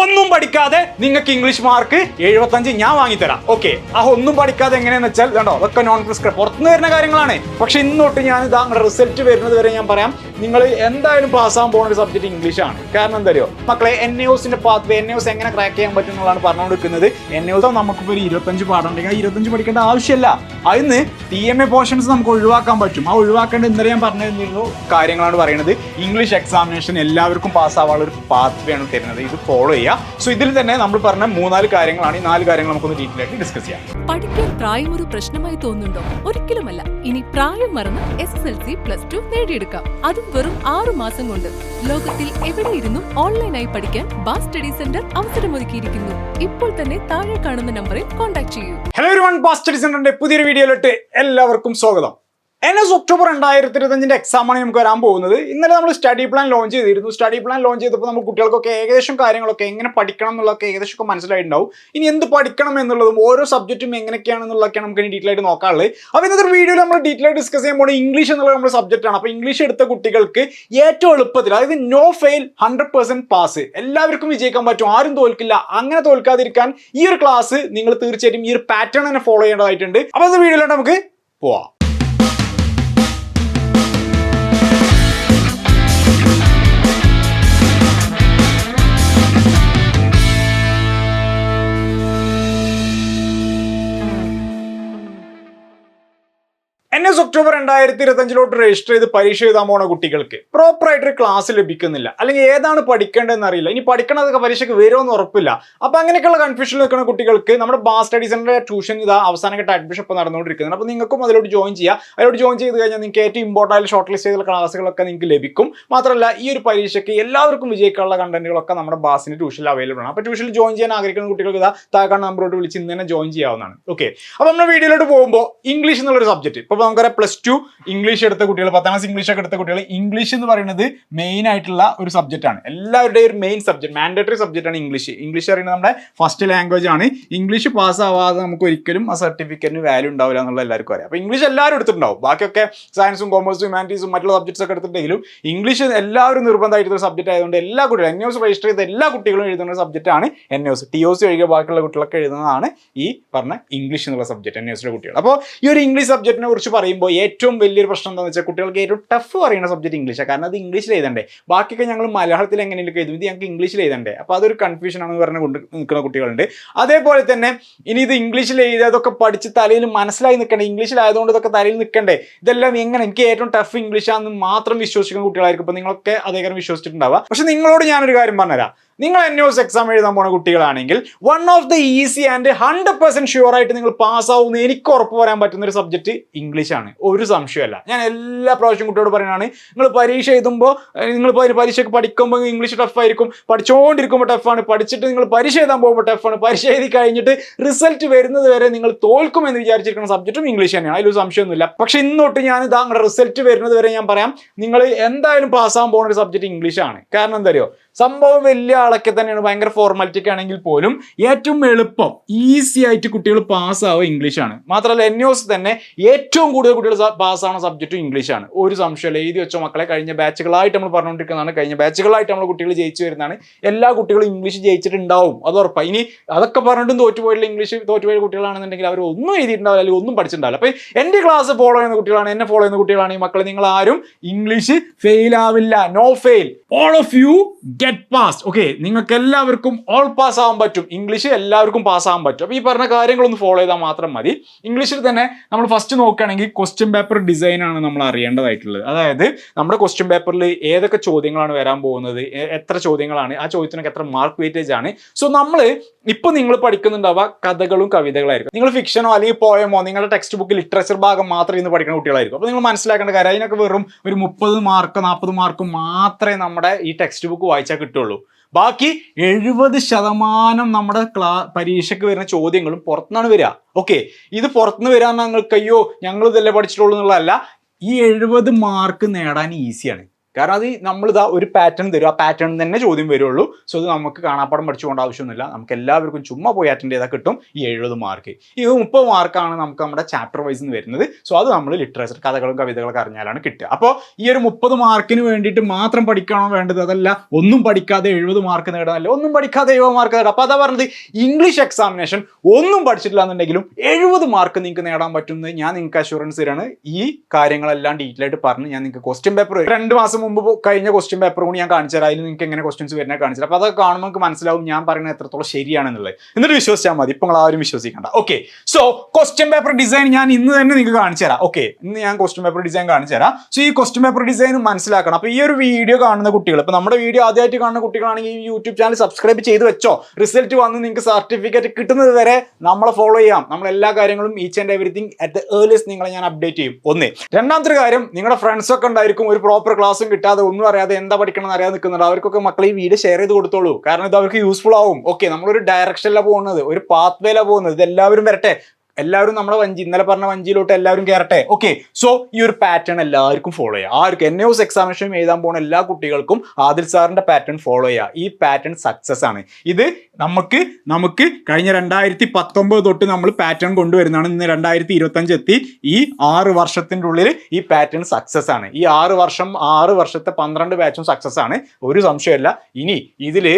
ഒന്നും പഠിക്കാതെ നിങ്ങൾക്ക് ഇംഗ്ലീഷ് മാർക്ക് എഴുപത്തഞ്ച് ഞാൻ വാങ്ങിത്തരാം. ഓക്കെ ആ ഒന്നും പഠിക്കാതെ എങ്ങനെയാന്ന് വെച്ചാൽ കണ്ടോ അതൊക്കെ നോൺ പ്രിസ്ക്രൈബ് പുറത്തുനിന്ന് വരുന്ന കാര്യങ്ങളാണ്. പക്ഷെ ഇന്നോട്ട് ഞാൻ ഇതാ റിസൾട്ട് വരുന്നത് വരെ ഞാൻ പറയാം. നിങ്ങൾ എന്തായാലും പാസ് ആകാൻ പോകുന്ന ഒരു സബ്ജക്ട് ഇംഗ്ലീഷ് ആണ് കാരണം എന്താ അറിയോ മക്കളെ എൻ എസിന്റെ പാത്ത് എൻ എസ് എങ്ങനെ ക്രാക്ക് ചെയ്യാൻ പറ്റും എന്നുള്ളതാണ് പറഞ്ഞുകൊടുക്കുന്നത്. എൻ എസ് നമുക്കിപ്പോൾ ഒരു ഇരുപത്തഞ്ച് പാടുണ്ടെങ്കിൽ ആ ഇരുപത്തഞ്ച് പഠിക്കേണ്ട ആവശ്യമില്ല. അതിന് ടി എം എ പോർഷൻസ് നമുക്ക് ഒഴിവാക്കാൻ പറ്റും. ആ ഒഴിവാക്കേണ്ട ഇന്നലെ ഞാൻ പറഞ്ഞു തന്നിരുന്നു കാര്യങ്ങളാണ് പറയുന്നത്. ഇംഗ്ലീഷ് എക്സാമിനേഷൻ എല്ലാവർക്കും പാസ് ആവാനുള്ള ഒരു പാത്ത് വേണം തരുന്നത്. ഇത് ഫോളോ ചെയ്യുക. സോ ഇതിൽ തന്നെ നമ്മൾ പറഞ്ഞ മൂന്നാൽ കാര്യങ്ങളാണ്. ഈ നാല് കാര്യങ്ങൾ നമുക്കൊന്ന് ഡീറ്റെയിൽ ആയിട്ട് ഡിസ്കസ് ചെയ്യാം. പഠിക്കാൻ പ്രായം ഒരു പ്രശ്നമായി തോന്നുന്നുണ്ടോ? ഒരിക്കലുമല്ല. ഇനി പ്രായം മറന്ന് S S L C plus two നേടിയെടുക്കാം. അതും വെറും ആറു മാസം കൊണ്ട് ലോകത്തിൽ എവിടെ ഇരുന്നും ഓൺലൈനായി പഠിക്കാൻ ബാസ് സ്റ്റഡി സെന്റർ അവസരമൊരുക്കിയിരിക്കുന്നു. ഇപ്പോൾ തന്നെ താഴെ കാണുന്ന നമ്പറിൽ കോൺടാക്ട് ചെയ്യൂ. ഹലോ വൺ പാസ്റ്റ് സെന്ററിന്റെ പുതിയൊരു വീഡിയോയിലോട്ട് എല്ലാവർക്കും സ്വാഗതം. എൻ എസ് ഒക്ടോബർ രണ്ടായിരത്തി ഇരുപത്തഞ്ചിന്റെ എക്സാമാണ് നമുക്ക് വരാൻ പോകുന്നത്. ഇന്നലെ നമ്മൾ സ്റ്റഡി പ്ലാൻ ലോഞ്ച് ചെയ്തിരുന്നു. സ്റ്റഡി പ്ലാൻ ലോഞ്ച് ചെയ്തപ്പോൾ നമ്മൾ കുട്ടികൾക്കൊക്കെ ഏകദേശം കാര്യങ്ങളൊക്കെ എങ്ങനെ പഠിക്കണം എന്നുള്ളതൊക്കെ ഏകദേശം ഒക്കെ മനസ്സിലായിട്ടുണ്ടാവും. ഇനി എന്ത് പഠിക്കണം എന്നുള്ളതും ഓരോ സബ്ജക്റ്റും എങ്ങനെയൊക്കെയാണെന്നുള്ളതൊക്കെയാണ് നമുക്ക് ഡീറ്റെയിൽ ആയിട്ട് നോക്കാനുള്ളത്. അപ്പോൾ ഇന്നത്തെ വീഡിയോയിൽ നമ്മൾ ഡീറ്റെയിൽ ആയിട്ട് ഡിസ്കസ് ചെയ്യുമ്പോൾ ഇംഗ്ലീഷ് എന്നുള്ള നമ്മുടെ സബ്ജക്റ്റ് ആണ്. അപ്പോൾ ഇംഗ്ലീഷ് എടുത്ത കുട്ടികൾക്ക് ഏറ്റവും എളുപ്പത്തിൽ അതായത് no fail hundred percent pass എല്ലാവർക്കും വിജയിക്കാൻ പറ്റും. ആരും തോൽക്കില്ല. അങ്ങനെ തോൽക്കാതിരിക്കാൻ ഈ ഒരു ക്ലാസ് നിങ്ങൾ തീർച്ചയായിട്ടും ഈ ഒരു പാറ്റേൺ തന്നെ ഫോളോ ചെയ്യേണ്ടതായിട്ടുണ്ട്. അപ്പോൾ അത് വീഡിയോയിലോട്ട് നമുക്ക് പോവാം. എസ് ഒക്ടോബർ രണ്ടായിരത്തി ഇരുപത്തഞ്ചിലോട്ട് രജിസ്റ്റർ ചെയ്ത് പരീക്ഷ എഴുതാൻ പോണ കുട്ടികൾക്ക് പ്രോപ്പറായിട്ടൊരു ക്ലാസ് ലഭിക്കുന്നില്ല. അല്ലെങ്കിൽ ഏതാണ് പഠിക്കേണ്ടതെന്ന് അറിയില്ല. ഇനി പഠിക്കണതൊക്കെ പരീക്ഷയ്ക്ക് വരുമെന്ന് ഉറപ്പില്ല. അപ്പൊ അങ്ങനെയൊക്കെയുള്ള കൺഫ്യൂഷൻ നിൽക്കുന്ന കുട്ടികൾക്ക് നമ്മുടെ ബാസ് സ്റ്റഡി സെന്ററിന്റെ ട്യൂഷൻ ഇതാ അവസാനഘട്ട അഡ്മിഷൻ ഇപ്പോൾ നടന്നുകൊണ്ടിരിക്കുന്നത് അപ്പോൾ നിങ്ങൾക്കും അതിലോട്ട് ജോയിൻ ചെയ്യാം. അതിലോട്ട് ജോയിൻ ചെയ്ത് കഴിഞ്ഞാൽ നിങ്ങൾക്ക് ഏറ്റവും ഇമ്പോർട്ടന്റ് ഷോർട്ട് ലിസ്റ്റ് ചെയ്ത ക്ലാസ്സുകളൊക്കെ നിങ്ങൾക്ക് ലഭിക്കും. മാത്രമല്ല ഈ ഒരു പരീക്ഷയ്ക്ക് എല്ലാവർക്കും വിജയിക്കാനുള്ള കണ്ടന്റുകളൊക്കെ നമ്മുടെ ബാസിന്റെ ട്യൂഷനിൽ അവൈലബിൾ ആണ്. അപ്പോൾ ട്യൂഷനിൽ ജോയിൻ ചെയ്യാൻ ആഗ്രഹിക്കുന്ന കുട്ടികൾക്ക് ഇതാ താഴെ നമ്പറോട്ട് വിളിച്ച് ഇന്ന് തന്നെ ജോയിൻ ചെയ്യാവുന്നതാണ്. ഓക്കെ അപ്പോൾ നമ്മുടെ വീഡിയോയിലോട്ട് പോകുമ്പോൾ ഇംഗ്ലീഷ് എന്നുള്ള എന്നുള്ളൊരു സബ്ജക്റ്റ് ഇപ്പോൾ നമുക്കറിയാം പ്ലസ് ടു ഇംഗ്ലീഷ് എടുത്ത കുട്ടികൾ പത്താം ക്ലാസ് ഇംഗ്ലീഷ് ഒക്കെ എടുത്ത കുട്ടികൾ ഇംഗ്ലീഷ് എന്ന് പറയുന്നത് മെയിൻ ആയിട്ടുള്ള ഒരു സബ്ജക്റ്റ് ആണ്. എല്ലാവരുടെയും ഒരു മെയിൻ സബ്ജക്ട് മാൻഡേറ്ററി സബ്ജക്റ്റ് ആണ് ഇംഗ്ലീഷ് ഇംഗ്ലീഷ് പറയുന്നത് നമ്മുടെ ഫസ്റ്റ് ലാംഗ്വേജ് ആണ്. ഇംഗ്ലീഷ് പാസ് ആവാതെ നമുക്ക് ഒരിക്കലും ആ സർട്ടിഫിക്കറ്റിന് വാല്യൂ ഉണ്ടാവില്ല എന്നുള്ള എല്ലാവർക്കും അറിയാം. അപ്പോൾ ഇംഗ്ലീഷ് എല്ലാവരും എടുത്തിട്ടുണ്ടാവും. ബാക്കിയൊക്കെ സയൻസും കോമേഴ്സും ഹ്യൂമാനിറ്റീസും മറ്റുള്ള സബ്ജക്ട്സ് ഒക്കെ എടുത്തിട്ടുണ്ടെങ്കിലും ഇംഗ്ലീഷ് എല്ലാവരും നിർബന്ധമായിട്ടുള്ള സബ്ജക്റ്റ് ആയതുകൊണ്ട് എല്ലാ കുട്ടികളും എൻ രജിസ്റ്റർ ചെയ്ത എല്ലാ കുട്ടികളും എഴുതുന്ന സബ്ജക്റ്റ് ആണ് N S T O C ഒഴികെ ബാക്കിയുള്ള കുട്ടികളൊക്കെ എഴുതുന്നതാണ് ഈ പറഞ്ഞ ഇംഗ്ലീഷ് എന്നുള്ള സബ്ജക്റ്റ് എൻ കുട്ടികൾ. അപ്പോൾ ഈ ഒരു ഇംഗ്ലീഷ് സബ്ജക്റ്റിനെ കുറിച്ച് പറയുമ്പോൾ ഏറ്റവും വലിയൊരു പ്രശ്നം എന്താണെന്ന് വെച്ചാൽ കുട്ടികൾക്ക് ഏറ്റവും ടഫ് പറയുന്ന സബ്ജക്റ്റ് ഇംഗ്ലീഷാണ് കാരണം അത് ഇംഗ്ലീഷിൽ എഴുതണ്ടേ. ബാക്കിയൊക്കെ ഞങ്ങൾ മലയാളത്തിൽ എങ്ങനെയൊക്കെ എഴുതും. ഇത് ഞങ്ങൾക്ക് ഇംഗ്ലീഷിൽ എഴുതണ്ടേ. അപ്പോൾ അതൊരു കൺഫ്യൂഷൻ ആണെന്ന് പറഞ്ഞ് കൊണ്ട് നിൽക്കുന്ന കുട്ടികളുണ്ട്. അതേപോലെ തന്നെ ഇനി ഇത് ഇംഗ്ലീഷിൽ എഴുതി അതൊക്കെ പഠിച്ച് തലയിൽ മനസ്സിലായി നിൽക്കണ്ടേ ഇംഗ്ലീഷിലായതുകൊണ്ട് ഇതൊക്കെ തലയിൽ നിൽക്കണ്ടേ ഇതെല്ലാം എങ്ങനെ? എനിക്ക് ഏറ്റവും ടഫ് ഇംഗ്ലീഷാണെന്ന് മാത്രം വിശ്വസിക്കുന്ന കുട്ടികളായിരിക്കും. അപ്പോൾ നിങ്ങളൊക്കെ അതേകാരം വിശ്വസിച്ചിട്ടുണ്ടാവുക. പക്ഷെ നിങ്ങളോട് ഞാനൊരു കാര്യം പറഞ്ഞുതരാം. നിങ്ങൾ എൻ എസ് എക്സാം എഴുതാൻ പോണ കുട്ടികളാണെങ്കിൽ one of the easy and hundred percent sure ആയിട്ട് നിങ്ങൾ പാസ് ആവുന്ന എനിക്ക് ഉറപ്പ് വരാൻ പറ്റുന്ന ഒരു സബ്ജക്റ്റ് ഇംഗ്ലീഷ് ആണ്. ഒരു സംശയമല്ല ഞാൻ എല്ലാ പ്രാവശ്യം കുട്ടിയോട് പറയുന്നതാണ് നിങ്ങൾ പരീക്ഷ എഴുതുമ്പോൾ നിങ്ങൾ പരീക്ഷയ്ക്ക് പഠിക്കുമ്പോൾ ഇംഗ്ലീഷ് ടഫ് ആയിരിക്കും. പഠിച്ചുകൊണ്ടിരിക്കുമ്പോൾ ടഫാണ് പഠിച്ചിട്ട് നിങ്ങൾ പരീക്ഷ എഴുതാൻ പോകുമ്പോൾ ടഫാണ് പരീക്ഷ എഴുതി കഴിഞ്ഞിട്ട് റിസൾട്ട് വരുന്നത് വരെ നിങ്ങൾ തോൽക്കും എന്ന് വിചാരിച്ചിരിക്കുന്ന സബ്ജക്റ്റും ഇംഗ്ലീഷ് തന്നെയാണ്. അതിലൊരു സംശയമൊന്നുമില്ല. പക്ഷെ ഇന്നോട്ട് ഞാൻ ഇതാ റിസൾട്ട് വരുന്നത് വരെ ഞാൻ പറയാം. നിങ്ങൾ എന്തായാലും പാസ്സാകാൻ പോകുന്ന ഒരു സബ്ജക്റ്റ് ആണ്. കാരണം എന്താ സംഭവം വലിയ ആളൊക്കെ തന്നെയാണ്. ഭയങ്കര ഫോർമാലിറ്റിക്ക് ആണെങ്കിൽ പോലും ഏറ്റവും എളുപ്പം ഈസി ആയിട്ട് കുട്ടികൾ പാസ്സാവുക ഇംഗ്ലീഷാണ് മാത്രമല്ല എൻ യോസ് തന്നെ ഏറ്റവും കൂടുതൽ കുട്ടികൾ പാസ്സാവുന്ന സബ്ജക്റ്റും ഇംഗ്ലീഷാണ് ഒരു സംശയമില്ല എഴുതി വെച്ച മക്കളെ കഴിഞ്ഞ ബാച്ചുകളായിട്ട് നമ്മൾ പറഞ്ഞുകൊണ്ടിരിക്കുന്നതാണ്. കഴിഞ്ഞ ബാച്ചുകളായിട്ട് നമ്മൾ കുട്ടികൾ ജയിച്ചു വരുന്നതാണ്. എല്ലാ കുട്ടികളും ഇംഗ്ലീഷ് ജയിച്ചിട്ടുണ്ടാവും. അത് ഉറപ്പാണ് ഇനി അതൊക്കെ പറഞ്ഞിട്ടും തോറ്റുപോയിട്ടുള്ള ഇംഗ്ലീഷ് തോറ്റുപോയ കുട്ടികളാണെന്നുണ്ടെങ്കിൽ അവർ ഒന്നും എഴുതിയിട്ടുണ്ടാവില്ല അല്ലെങ്കിൽ ഒന്നും പഠിച്ചിട്ടുണ്ടാവില്ല. അപ്പോൾ എന്റെ ക്ലാസ് ഫോളോ ചെയ്യുന്ന കുട്ടികളാണ് എന്നെ ഫോളോ ചെയ്യുന്ന കുട്ടികളാണ് ഈ മക്കളെ. നിങ്ങൾ ആരും ഇംഗ്ലീഷ് ഫെയിൽ ആവില്ല. No fail all of you get pass okay നിങ്ങൾക്ക് എല്ലാവർക്കും ഓൾ പാസ് ആവാൻ പറ്റും. ഇംഗ്ലീഷ് എല്ലാവർക്കും പാസ് ആവാൻ പറ്റും. അപ്പോൾ ഈ പറഞ്ഞ കാര്യങ്ങളൊന്ന് ഫോളോ ചെയ്താൽ മാത്രം മതി. ഇംഗ്ലീഷിൽ തന്നെ നമ്മൾ ഫസ്റ്റ് നോക്കുകയാണെങ്കിൽ ക്വസ്റ്റ്യൻ പേപ്പർ ഡിസൈൻ ആണ് നമ്മൾ അറിയേണ്ടതായിട്ടുള്ളത്. അതായത് നമ്മുടെ ക്വസ്റ്റ്യൻ പേപ്പറിൽ ഏതൊക്കെ ചോദ്യങ്ങളാണ് വരാൻ പോകുന്നത്? എത്ര ചോദ്യങ്ങളാണ്? ആ ചോദ്യത്തിനൊക്കെ എത്ര മാർക്ക് വെയിറ്റേജ് ആണ്? സോ നമ്മൾ ഇപ്പൊ നിങ്ങൾ പഠിക്കുന്നുണ്ടാവുക കഥകളും കവിതകളായിരിക്കും. നിങ്ങൾ ഫിക്ഷനോ അല്ലെങ്കിൽ പോയമോ നിങ്ങളുടെ ടെക്സ്റ്റ് ബുക്ക് ലിറ്ററേച്ചർ ഭാഗം മാത്രം ഇന്ന് പഠിക്കുന്ന കുട്ടികളായിരിക്കും. അപ്പോൾ നിങ്ങൾ മനസ്സിലാക്കേണ്ട കാര്യം അതിനൊക്കെ വെറും ഒരു മുപ്പത് മാർക്ക് നാൽപ്പത് മാർക്ക് മാത്രമേ നമ്മുടെ ഈ ടെക്സ്റ്റ് ബുക്ക് വായിച്ചാൽ കിട്ടുള്ളൂ. ബാക്കി എഴുപത് ശതമാനം നമ്മുടെ ക്ലാ പരീക്ഷയ്ക്ക് വരുന്ന ചോദ്യങ്ങളും പുറത്തുനിന്നാണ് വരിക. ഓക്കെ ഇത് പുറത്തുനിന്ന് വരാൻ ഞങ്ങൾക്ക് അയ്യോ ഞങ്ങൾ ഇതല്ലേ പഠിച്ചിട്ടുള്ളൂ എന്നുള്ളതല്ല ഈ എഴുപത് മാർക്ക് നേടാൻ ഈസിയാണ് കാരണം അത് നമ്മളിതാ ഒരു പാറ്റേൺ തരും. ആ പാറ്റേൺ തന്നെ ചോദ്യം വരുള്ളൂ. സോ ഇത് നമുക്ക് കാണാപ്പാടം പഠിച്ചു പോകേണ്ട ആവശ്യമൊന്നുമില്ല. നമുക്ക് എല്ലാവർക്കും ചുമ്മാ പോയി അറ്റൻഡ് ചെയ്താൽ കിട്ടും ഈ എഴുപത് മാർക്ക് ഈ മുപ്പത് മാർക്കാണ് നമുക്ക് നമ്മുടെ ചാപ്റ്റർ വൈസ് വരുന്നത്. സോ അത് നമ്മൾ ലിറ്ററേച്ചർ കഥകളും കവിതകളൊക്കെ അറിഞ്ഞാലാണ് കിട്ടുക. അപ്പോൾ ഈ ഒരു മുപ്പത് മാർക്കിന് വേണ്ടിയിട്ട് മാത്രം പഠിക്കണോ വേണ്ടത്? അതല്ല ഒന്നും പഠിക്കാതെ എഴുപത് മാർക്ക് നേടാനല്ല? ഒന്നും പഠിക്കാതെ എഴുപത് മാർക്ക് നേടാം. അപ്പോൾ അതാ പറഞ്ഞത് ഇംഗ്ലീഷ് എക്സാമിനേഷൻ ഒന്നും പഠിച്ചിട്ടില്ല എന്നുണ്ടെങ്കിലും എഴുപത് മാർക്ക് നിങ്ങൾക്ക് നേടാൻ പറ്റുന്നത് ഞാൻ നിങ്ങൾക്ക് അഷുറൻസ് തരാണ്. ഈ കാര്യങ്ങളെല്ലാം ഡീറ്റെയിൽ ആയിട്ട് പറഞ്ഞ് ഞാൻ നിങ്ങൾക്ക് ക്വസ്റ്റ്യൻ പേപ്പർ രണ്ട് മാസം മുമ്പ് കഴിഞ്ഞ ക്വസ്റ്റ്യൻ പേപ്പർ കൂടി ഞാൻ കാണിച്ചു തരാം അതിൽ നിങ്ങൾക്ക് എങ്ങനെ ക്വസ്റ്റ്യൻസ് വരുന്നത് കാണിച്ചു തരാം അപ്പോൾ അതൊക്കെ കാണുമ്പോൾ നമുക്ക് മനസ്സിലാവും ഞാൻ പറയുന്നത് എത്രത്തോളം ശരിയാണെന്നുള്ളത്. എന്നിട്ട് വിശ്വസിച്ചാൽ മതി. ഇപ്പോൾ ആരും വിശ്വസിക്കണ്ട. Okay so question paper design ഞാൻ ഇന്ന് തന്നെ നിങ്ങൾക്ക് കാണിച്ചു തരാം ഓക്കെ ഇന്ന് ഞാൻ ക്വസ്റ്റ്യൻ പേപ്പർ ഡിസൈൻ കാണിച്ചു തരാം സോ ഈ ക്വസ്റ്റ്യൻ പേപ്പർ ഡിസൈൻ മനസ്സിലാക്കണം. അപ്പോൾ ഈ ഒരു വീഡിയോ കാണുന്ന കുട്ടികൾ ഇപ്പോൾ നമ്മുടെ വീഡിയോ ആദ്യമായിട്ട് കാണുന്ന കുട്ടികളാണെങ്കിൽ ഈ യൂട്യൂബ് ചാനൽ സബ്സ്ക്രൈബ് ചെയ്ത് വെച്ചോ. റിസൾട്ട് വന്ന് നിങ്ങൾക്ക് സർട്ടിഫിക്കറ്റ് കിട്ടുന്നത് വരെ നമ്മളെ ഫോളോ ചെയ്യാം. നമ്മൾ എല്ലാ കാര്യങ്ങളും each and everything at the earliest നിങ്ങളെ ഞാൻ അപ്ഡേറ്റ് ചെയ്യും. ഒന്ന്. രണ്ടാമത്തെ കാര്യം നിങ്ങളുടെ ഫ്രണ്ട്സ് ഒക്കെ ഉണ്ടായിരിക്കും ഒരു പ്രോപ്പർ ക്ലാസ്സും കിട്ടാതെ ഒന്നും അറിയാതെ എന്താ പഠിക്കണം അറിയാതെ നിൽക്കുന്നുണ്ട് അവർക്കൊക്കെ മക്കളെ ഈ വീഡിയോ ഷെയർ ചെയ്ത് കൊടുത്തോളൂ. കാരണം ഇത് അവർക്ക് യൂസ്ഫുൾ ആവും. ഓക്കെ നമ്മളൊരു ഡയറക്ഷനിലാണ് പോകുന്നത്. ഒരു പാത്വേയിലാണ് പോകുന്നത്. ഇത് എല്ലാവരും വരട്ടെ. എല്ലാവരും നമ്മുടെ വഞ്ചി ഇന്നലെ പറഞ്ഞ വഞ്ചിയിലോട്ട് എല്ലാവരും കയറട്ടെ ഓക്കെ സോ ഈ ഒരു പാറ്റേൺ എല്ലാവർക്കും ഫോളോ ചെയ്യുക ആർക്കും? എൻ എസ് എക്സാമിനേഷൻ എഴുതാൻ പോകുന്ന എല്ലാ കുട്ടികൾക്കും ആദിൽ സാറിന്റെ പാറ്റേൺ ഫോളോ ചെയ്യുക ഈ പാറ്റേൺ സക്സസ് ആണ്. ഇത് നമുക്ക് നമുക്ക് കഴിഞ്ഞ രണ്ടായിരത്തി പത്തൊമ്പത് തൊട്ട് നമ്മൾ പാറ്റേൺ കൊണ്ടുവരുന്നതാണ്. ഇന്ന് രണ്ടായിരത്തി ഇരുപത്തഞ്ച് എത്തി. ഈ ആറ് വർഷത്തിന്റെ ഉള്ളിൽ ഈ പാറ്റേൺ സക്സസ് ആണ്. ഈ ആറ് വർഷം ആറ് വർഷത്തെ പന്ത്രണ്ട് ബാച്ചും സക്സസ് ആണ്. ഒരു സംശയമല്ല ഇനി ഇതിൽ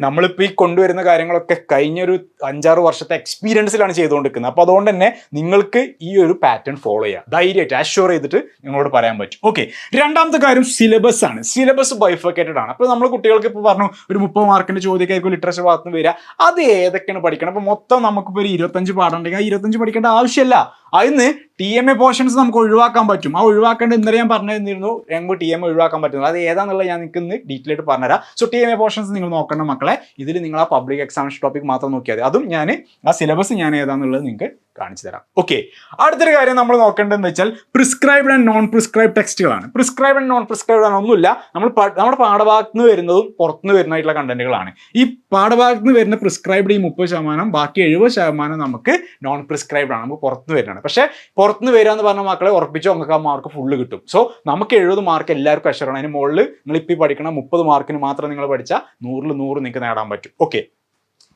നമ്മളിപ്പോൾ ഈ കൊണ്ടുവരുന്ന കാര്യങ്ങളൊക്കെ കഴിഞ്ഞൊരു അഞ്ചാറ് വർഷത്തെ എക്സ്പീരിയൻസിലാണ് ചെയ്തുകൊണ്ടിരിക്കുന്നത്. അപ്പോൾ അതുകൊണ്ട് തന്നെ നിങ്ങൾക്ക് ഈ ഒരു പാറ്റേൺ ഫോളോ ചെയ്യാം. ധൈര്യമായിട്ട് അഷ്യൂർ ചെയ്തിട്ട് നിങ്ങളോട് പറയാൻ പറ്റും. ഓക്കെ രണ്ടാമത്തെ കാര്യം സിലബസ് ആണ്. സിലബസ് ബൈഫക്കേറ്റഡ് ആണ്. അപ്പോൾ നമ്മൾ കുട്ടികൾക്ക് ഇപ്പോൾ പറഞ്ഞു ഒരു മുപ്പത് മാർക്കിന്റെ ചോദ്യമൊക്കെ ലിറ്ററേച്ചർ ഭാഗത്ത് നിന്ന് വരിക. അത് ഏതൊക്കെയാണ് പഠിക്കണം അപ്പോൾ മൊത്തം നമുക്കിപ്പോൾ ഒരു ഇരുപത്തഞ്ച് പാടുണ്ടെങ്കിൽ ആ ഇരുപത്തഞ്ച് പഠിക്കേണ്ട ആവശ്യമില്ല. അതിന് ടി എം എ പോർഷൻസ് നമുക്ക് ഒഴിവാക്കാൻ പറ്റും. ആ ഒഴിവാക്കേണ്ട ഇന്നലെ ഞാൻ പറഞ്ഞു തന്നിരുന്നു ഞങ്ങൾക്ക് ടി എ ഒഴിവാക്കാൻ പറ്റുന്നത്. അത് ഏതാണെന്നുള്ളത് ഞാൻ നിങ്ങൾക്ക് ഇന്ന് ഡീറ്റെയിൽ ആയിട്ട് പറഞ്ഞുതരാം. So T M A portions നിങ്ങൾ നോക്കണം മക്കളെ. ഇതിൽ നിങ്ങൾ ആ പബ്ലിക് എക്സാമിനേഷൻ ടോപ്പിക് മാത്രം നോക്കിയാൽ മതി. അതും ഞാൻ ആ സിലബസ് ഞാൻ ഏതാണെന്നുള്ളത് നിങ്ങൾക്ക് കാണിച്ചു തരാം. ഓക്കെ അടുത്തൊരു കാര്യം നമ്മൾ നോക്കേണ്ടതെന്ന് വെച്ചാൽ പ്രിസ്ക്രൈബ്ഡ് ആൻഡ് നോൺ പ്രിസ്ക്രൈബ് ടെക്സ്റ്റുകളാണ് പ്രിസ്ക്രൈബ്ഡ് ആൻഡ് നോൺ പ്രിസ്ക്രൈബ്ഡ് ആണ് ഒന്നുമില്ല. നമ്മൾ നമ്മുടെ പാഠഭാഗത്ത് നിന്ന് വരുന്നതും പുറത്തുനിന്ന് വരുന്നതായിട്ടുള്ള കണ്ടന്റുകളാണ് ഈ പാഠഭാഗത്ത് നിന്ന് വരുന്ന പ്രിസ്ക്രൈബ്ഡ് ഈ മുപ്പത് ശതമാനം ബാക്കി എഴുപത് ശതമാനം നമുക്ക് നോൺ പ്രിസ്ക്രൈബ്ഡ് ആണ്. നമുക്ക് പുറത്തുനിന്ന് വരുന്നതാണ്. പക്ഷേ പുറത്തുനിന്ന് വരിക എന്ന് പറഞ്ഞ മക്കളെ ഉറപ്പിച്ചോ നമുക്ക് ആ മാർക്ക് ഫുള്ള് കിട്ടും. സോ നമുക്ക് എഴുപത് മാർക്ക് എല്ലാവർക്കും അഷറാണ് അതിന് മുകളിൽ നിങ്ങൾ ഇപ്പോൾ പഠിക്കണം മുപ്പത് മാർക്കിന് മാത്രം നിങ്ങൾ പഠിച്ചാൽ നൂറിൽ നൂറ് നിങ്ങൾക്ക് നേടാൻ പറ്റും. ഓക്കെ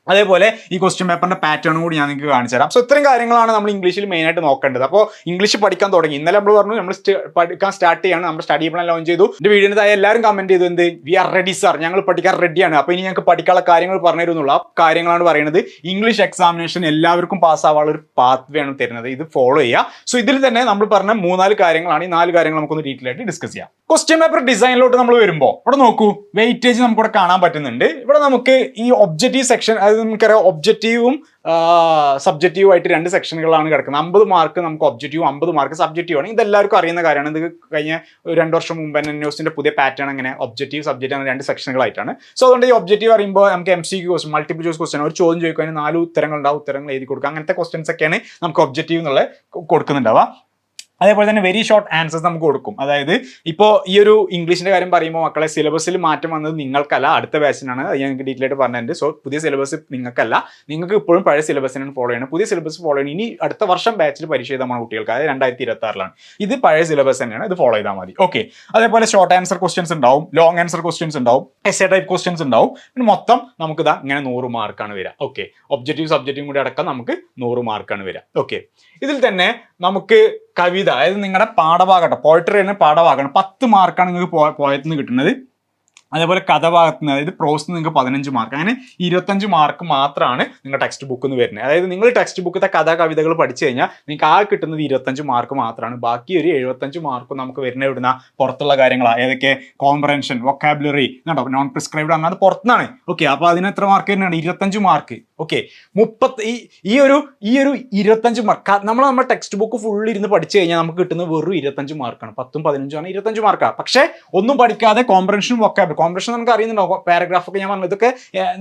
അതേപോലെ ഈ ക്വസ്റ്റ്യൻ പേപ്പറിന്റെ പാറ്റേണും കൂടി ഞാൻ നിങ്ങൾക്ക് കാണിച്ചു തരാം. സോ ഇത്രയും കാര്യങ്ങളാണ് നമ്മൾ ഇംഗ്ലീഷിൽ മെയിൻ ആയിട്ട് നോക്കേണ്ടത്. അപ്പോൾ ഇംഗ്ലീഷ് പഠിക്കാൻ തുടങ്ങി. ഇന്നലെ നമ്മൾ പറഞ്ഞു നമ്മൾ പഠിക്കാൻ സ്റ്റാർട്ട് ചെയ്യാണ്. നമ്മൾ സ്റ്റഡി പ്ലാൻ ലോഞ്ച് ചെയ്തു. എന്റെ വീടിന് താഴെ എല്ലാവരും കമന്റ് ചെയ്തു എന്ത്? വി ആർ റെഡി സാർ ഞങ്ങൾ പഠിക്കാൻ റെഡിയാണ് അപ്പോൾ ഇനി ഞങ്ങൾക്ക് പഠിക്കാനുള്ള കാര്യങ്ങൾ പറഞ്ഞു തരുന്നുള്ള. കാര്യങ്ങളാണ് പറയുന്നത്. ഇംഗ്ലീഷ് എക്സാമിനേഷൻ എല്ലാവർക്കും പാസ്സാവാനുള്ള ഒരു പാത്ത് വേണം തരുന്നത്. ഇത് ഫോളോ ചെയ്യുക. സോ ഇതിൽ തന്നെ നമ്മൾ പറഞ്ഞ മൂന്നാൽ കാര്യങ്ങളാണ്. ഈ നാല് കാര്യങ്ങൾ നമുക്കൊന്ന് ഡീറ്റെയിൽ ആയിട്ട് ഡിസ്കസ് ചെയ്യാം. ക്വസ്റ്റ്യൻ പേപ്പർ ഡിസൈനിലോട്ട് നമ്മൾ വരുമ്പോൾ ഇവിടെ നോക്കൂ വെയിറ്റേജ് നമുക്ക് ഇവിടെ കാണാൻ പറ്റുന്നുണ്ട്. ഇവിടെ നമുക്ക് ഈ ഒബ്ജക്റ്റീവ് സെക്ഷൻ അതായത് നമുക്കറിയാം ഒബ്ജക്റ്റീവും സബ്ജക്റ്റീവും ആയിട്ട് രണ്ട് സെക്ഷനുകളാണ് കിടക്കുന്നത്. അമ്പത് മാർക്ക് നമുക്ക് ഒബ്ജക്റ്റീവ് അമ്പത് മാർക്ക് സബ്ജക്റ്റീവ് ആണ്. ഇതെല്ലാവർക്കും അറിയുന്ന കാര്യമാണ്. ഇത് കഴിഞ്ഞ രണ്ട് വർഷം മുമ്പ് തന്നെ ന്യൂസിന്റെ പുതിയ പാറ്റേൺ അങ്ങനെ ഒബ്ജക്റ്റീവ് സബ്ജക്റ്റ് അങ്ങനെ രണ്ട് സെക്ഷനുകളായിട്ടാണ് സോ അതുകൊണ്ട് ഈ ഒബ്ജക്റ്റീവ് പറയുമ്പോൾ നമുക്ക് M C Q question multiple choice question ഒരു ചോദ്യം ചോദിക്കാൻ നാല് ഉത്തരങ്ങൾ ഉണ്ടാവും ഉത്തരങ്ങൾ എഴുതി കൊടുക്കുക. അങ്ങനത്തെ ക്വസ്റ്റൻസ് ഒക്കെയാണ് നമുക്ക് ഒബ്ജക്റ്റീവ് എന്നുള്ള കൊടുക്കുന്നുണ്ടാവുക. അതേപോലെ തന്നെ വെരി ഷോർട്ട് ആൻസേഴ്സ് നമുക്ക് കൊടുക്കും. അതായത് ഇപ്പോൾ ഈ ഒരു ഇംഗ്ലീഷിന്റെ കാര്യം പറയുമ്പോൾ മക്കളെ സിലബസിൽ മാറ്റം വന്നത് നിങ്ങൾക്കല്ല. അടുത്ത ബാച്ചിനാണ് ഞാൻ നിങ്ങൾക്ക് ഡീറ്റെയിൽ ആയിട്ട് പറഞ്ഞിട്ടുണ്ട് സോ പുതിയ സിലബസ് നിങ്ങൾക്കല്ല. നിങ്ങൾക്ക് ഇപ്പോഴും പഴയ സിലബസിനാണ് ഫോളോ ചെയ്യണം. പുതിയ സിലബസ് ഫോളോ ചെയ്യണം. ഇനി അടുത്ത വർഷം ബാച്ചിൽ പരീക്ഷ ചെയ്താൽ കുട്ടികൾക്ക്. അതായത് രണ്ടായിരത്തി ഇരുപത്തി ആറിലാണ് ഇത് പഴയ സിലബസ് തന്നെയാണ്. ഇത് ഫോളോ ചെയ്താൽ മതി. ഓക്കെ അതേപോലെ ഷോർട്ട് ആൻസർ ക്വസ്റ്റ്യൻസ് ഉണ്ടാവും. ലോങ് ആൻസർ ക്വസ്റ്റ്യൻസ് ഉണ്ടാവും. എസ് എ ടൈപ്പ് ക്വസ്റ്റ്യൻസ് ഉണ്ടാവും. പിന്നെ മൊത്തം നമുക്ക് ഇതാ ഇങ്ങനെ നൂറ് മാർക്കാണ് വരിക. ഓക്കെ ഒബ്ജക്റ്റീവ് സബ്ജക്റ്റും കൂടി അടക്കം നമുക്ക് നൂറ് മാർക്കാണ് വരിക. ഓക്കെ ഇതിൽ തന്നെ നമുക്ക് കവിത അതായത് നിങ്ങളുടെ പാഠഭാഗം തന്നെ പാഠഭാഗമാണ് പത്ത് മാർക്കാണ് നിങ്ങൾക്ക് പോയത്തിൽ നിന്ന് കിട്ടുന്നത്. അതേപോലെ കഥ ഭാഗത്ത് നിന്ന് അതായത് പ്രോസ് നിങ്ങൾക്ക് പതിനഞ്ച് മാർക്ക് അങ്ങനെ ഇരുപത്തഞ്ച് മാർക്ക് മാത്രമാണ് നിങ്ങളുടെ ടെക്സ്റ്റ് ബുക്ക് എന്ന് വരുന്നത് അതായത് നിങ്ങൾ ടെക്സ്റ്റ് ബുക്കത്തെ കഥ കവിതകൾ പഠിച്ചു കഴിഞ്ഞാൽ നിങ്ങൾക്ക് ആ കിട്ടുന്നത് ഇരുപത്തഞ്ച് മാർക്ക് മാത്രമാണ് ബാക്കി ഒരു എഴുപത്തഞ്ച് മാർക്ക് നമുക്ക് വരുന്ന ഇവിടുന്ന പുറത്തുള്ള കാര്യങ്ങളാണ് ഏതൊക്കെ? കോംപ്രൻഷൻ വൊക്കാബുലറി കേട്ടോ നോൺ പ്രിസ്ക്രൈബ്ഡ് അങ്ങനെ പുറത്തുനിന്നാണ് ഓക്കെ അപ്പോൾ അതിന് എത്ര മാർക്ക് തന്നെയാണ്? ഇരുപത്തഞ്ച് മാർക്ക് ഓക്കെ മുപ്പത്തി ഈ ഒരു ഈ ഒരു ഇരുപത്തഞ്ച് മാർക്ക് നമ്മൾ നമ്മുടെ ടെക്സ്റ്റ് ബുക്ക് ഫുൾ ഇരുന്ന് പഠിച്ചു കഴിഞ്ഞാൽ നമുക്ക് കിട്ടുന്നത് വെറും ഇരുപത്തഞ്ച് മാർക്കാണ് പത്തും പതിനഞ്ചും ആണ് ഇരുപത്തഞ്ച് മാർക്കാണ് പക്ഷേ ഒന്നും പഠിക്കാതെ കോംപ്രൻഷനും വൊക്കാബ് കോംപ്രഷൻ നമുക്ക് അറിയുന്നുണ്ടോ പാരഗ്രാഫ് ഒക്കെ ഞാൻ പറഞ്ഞു. ഇതൊക്കെ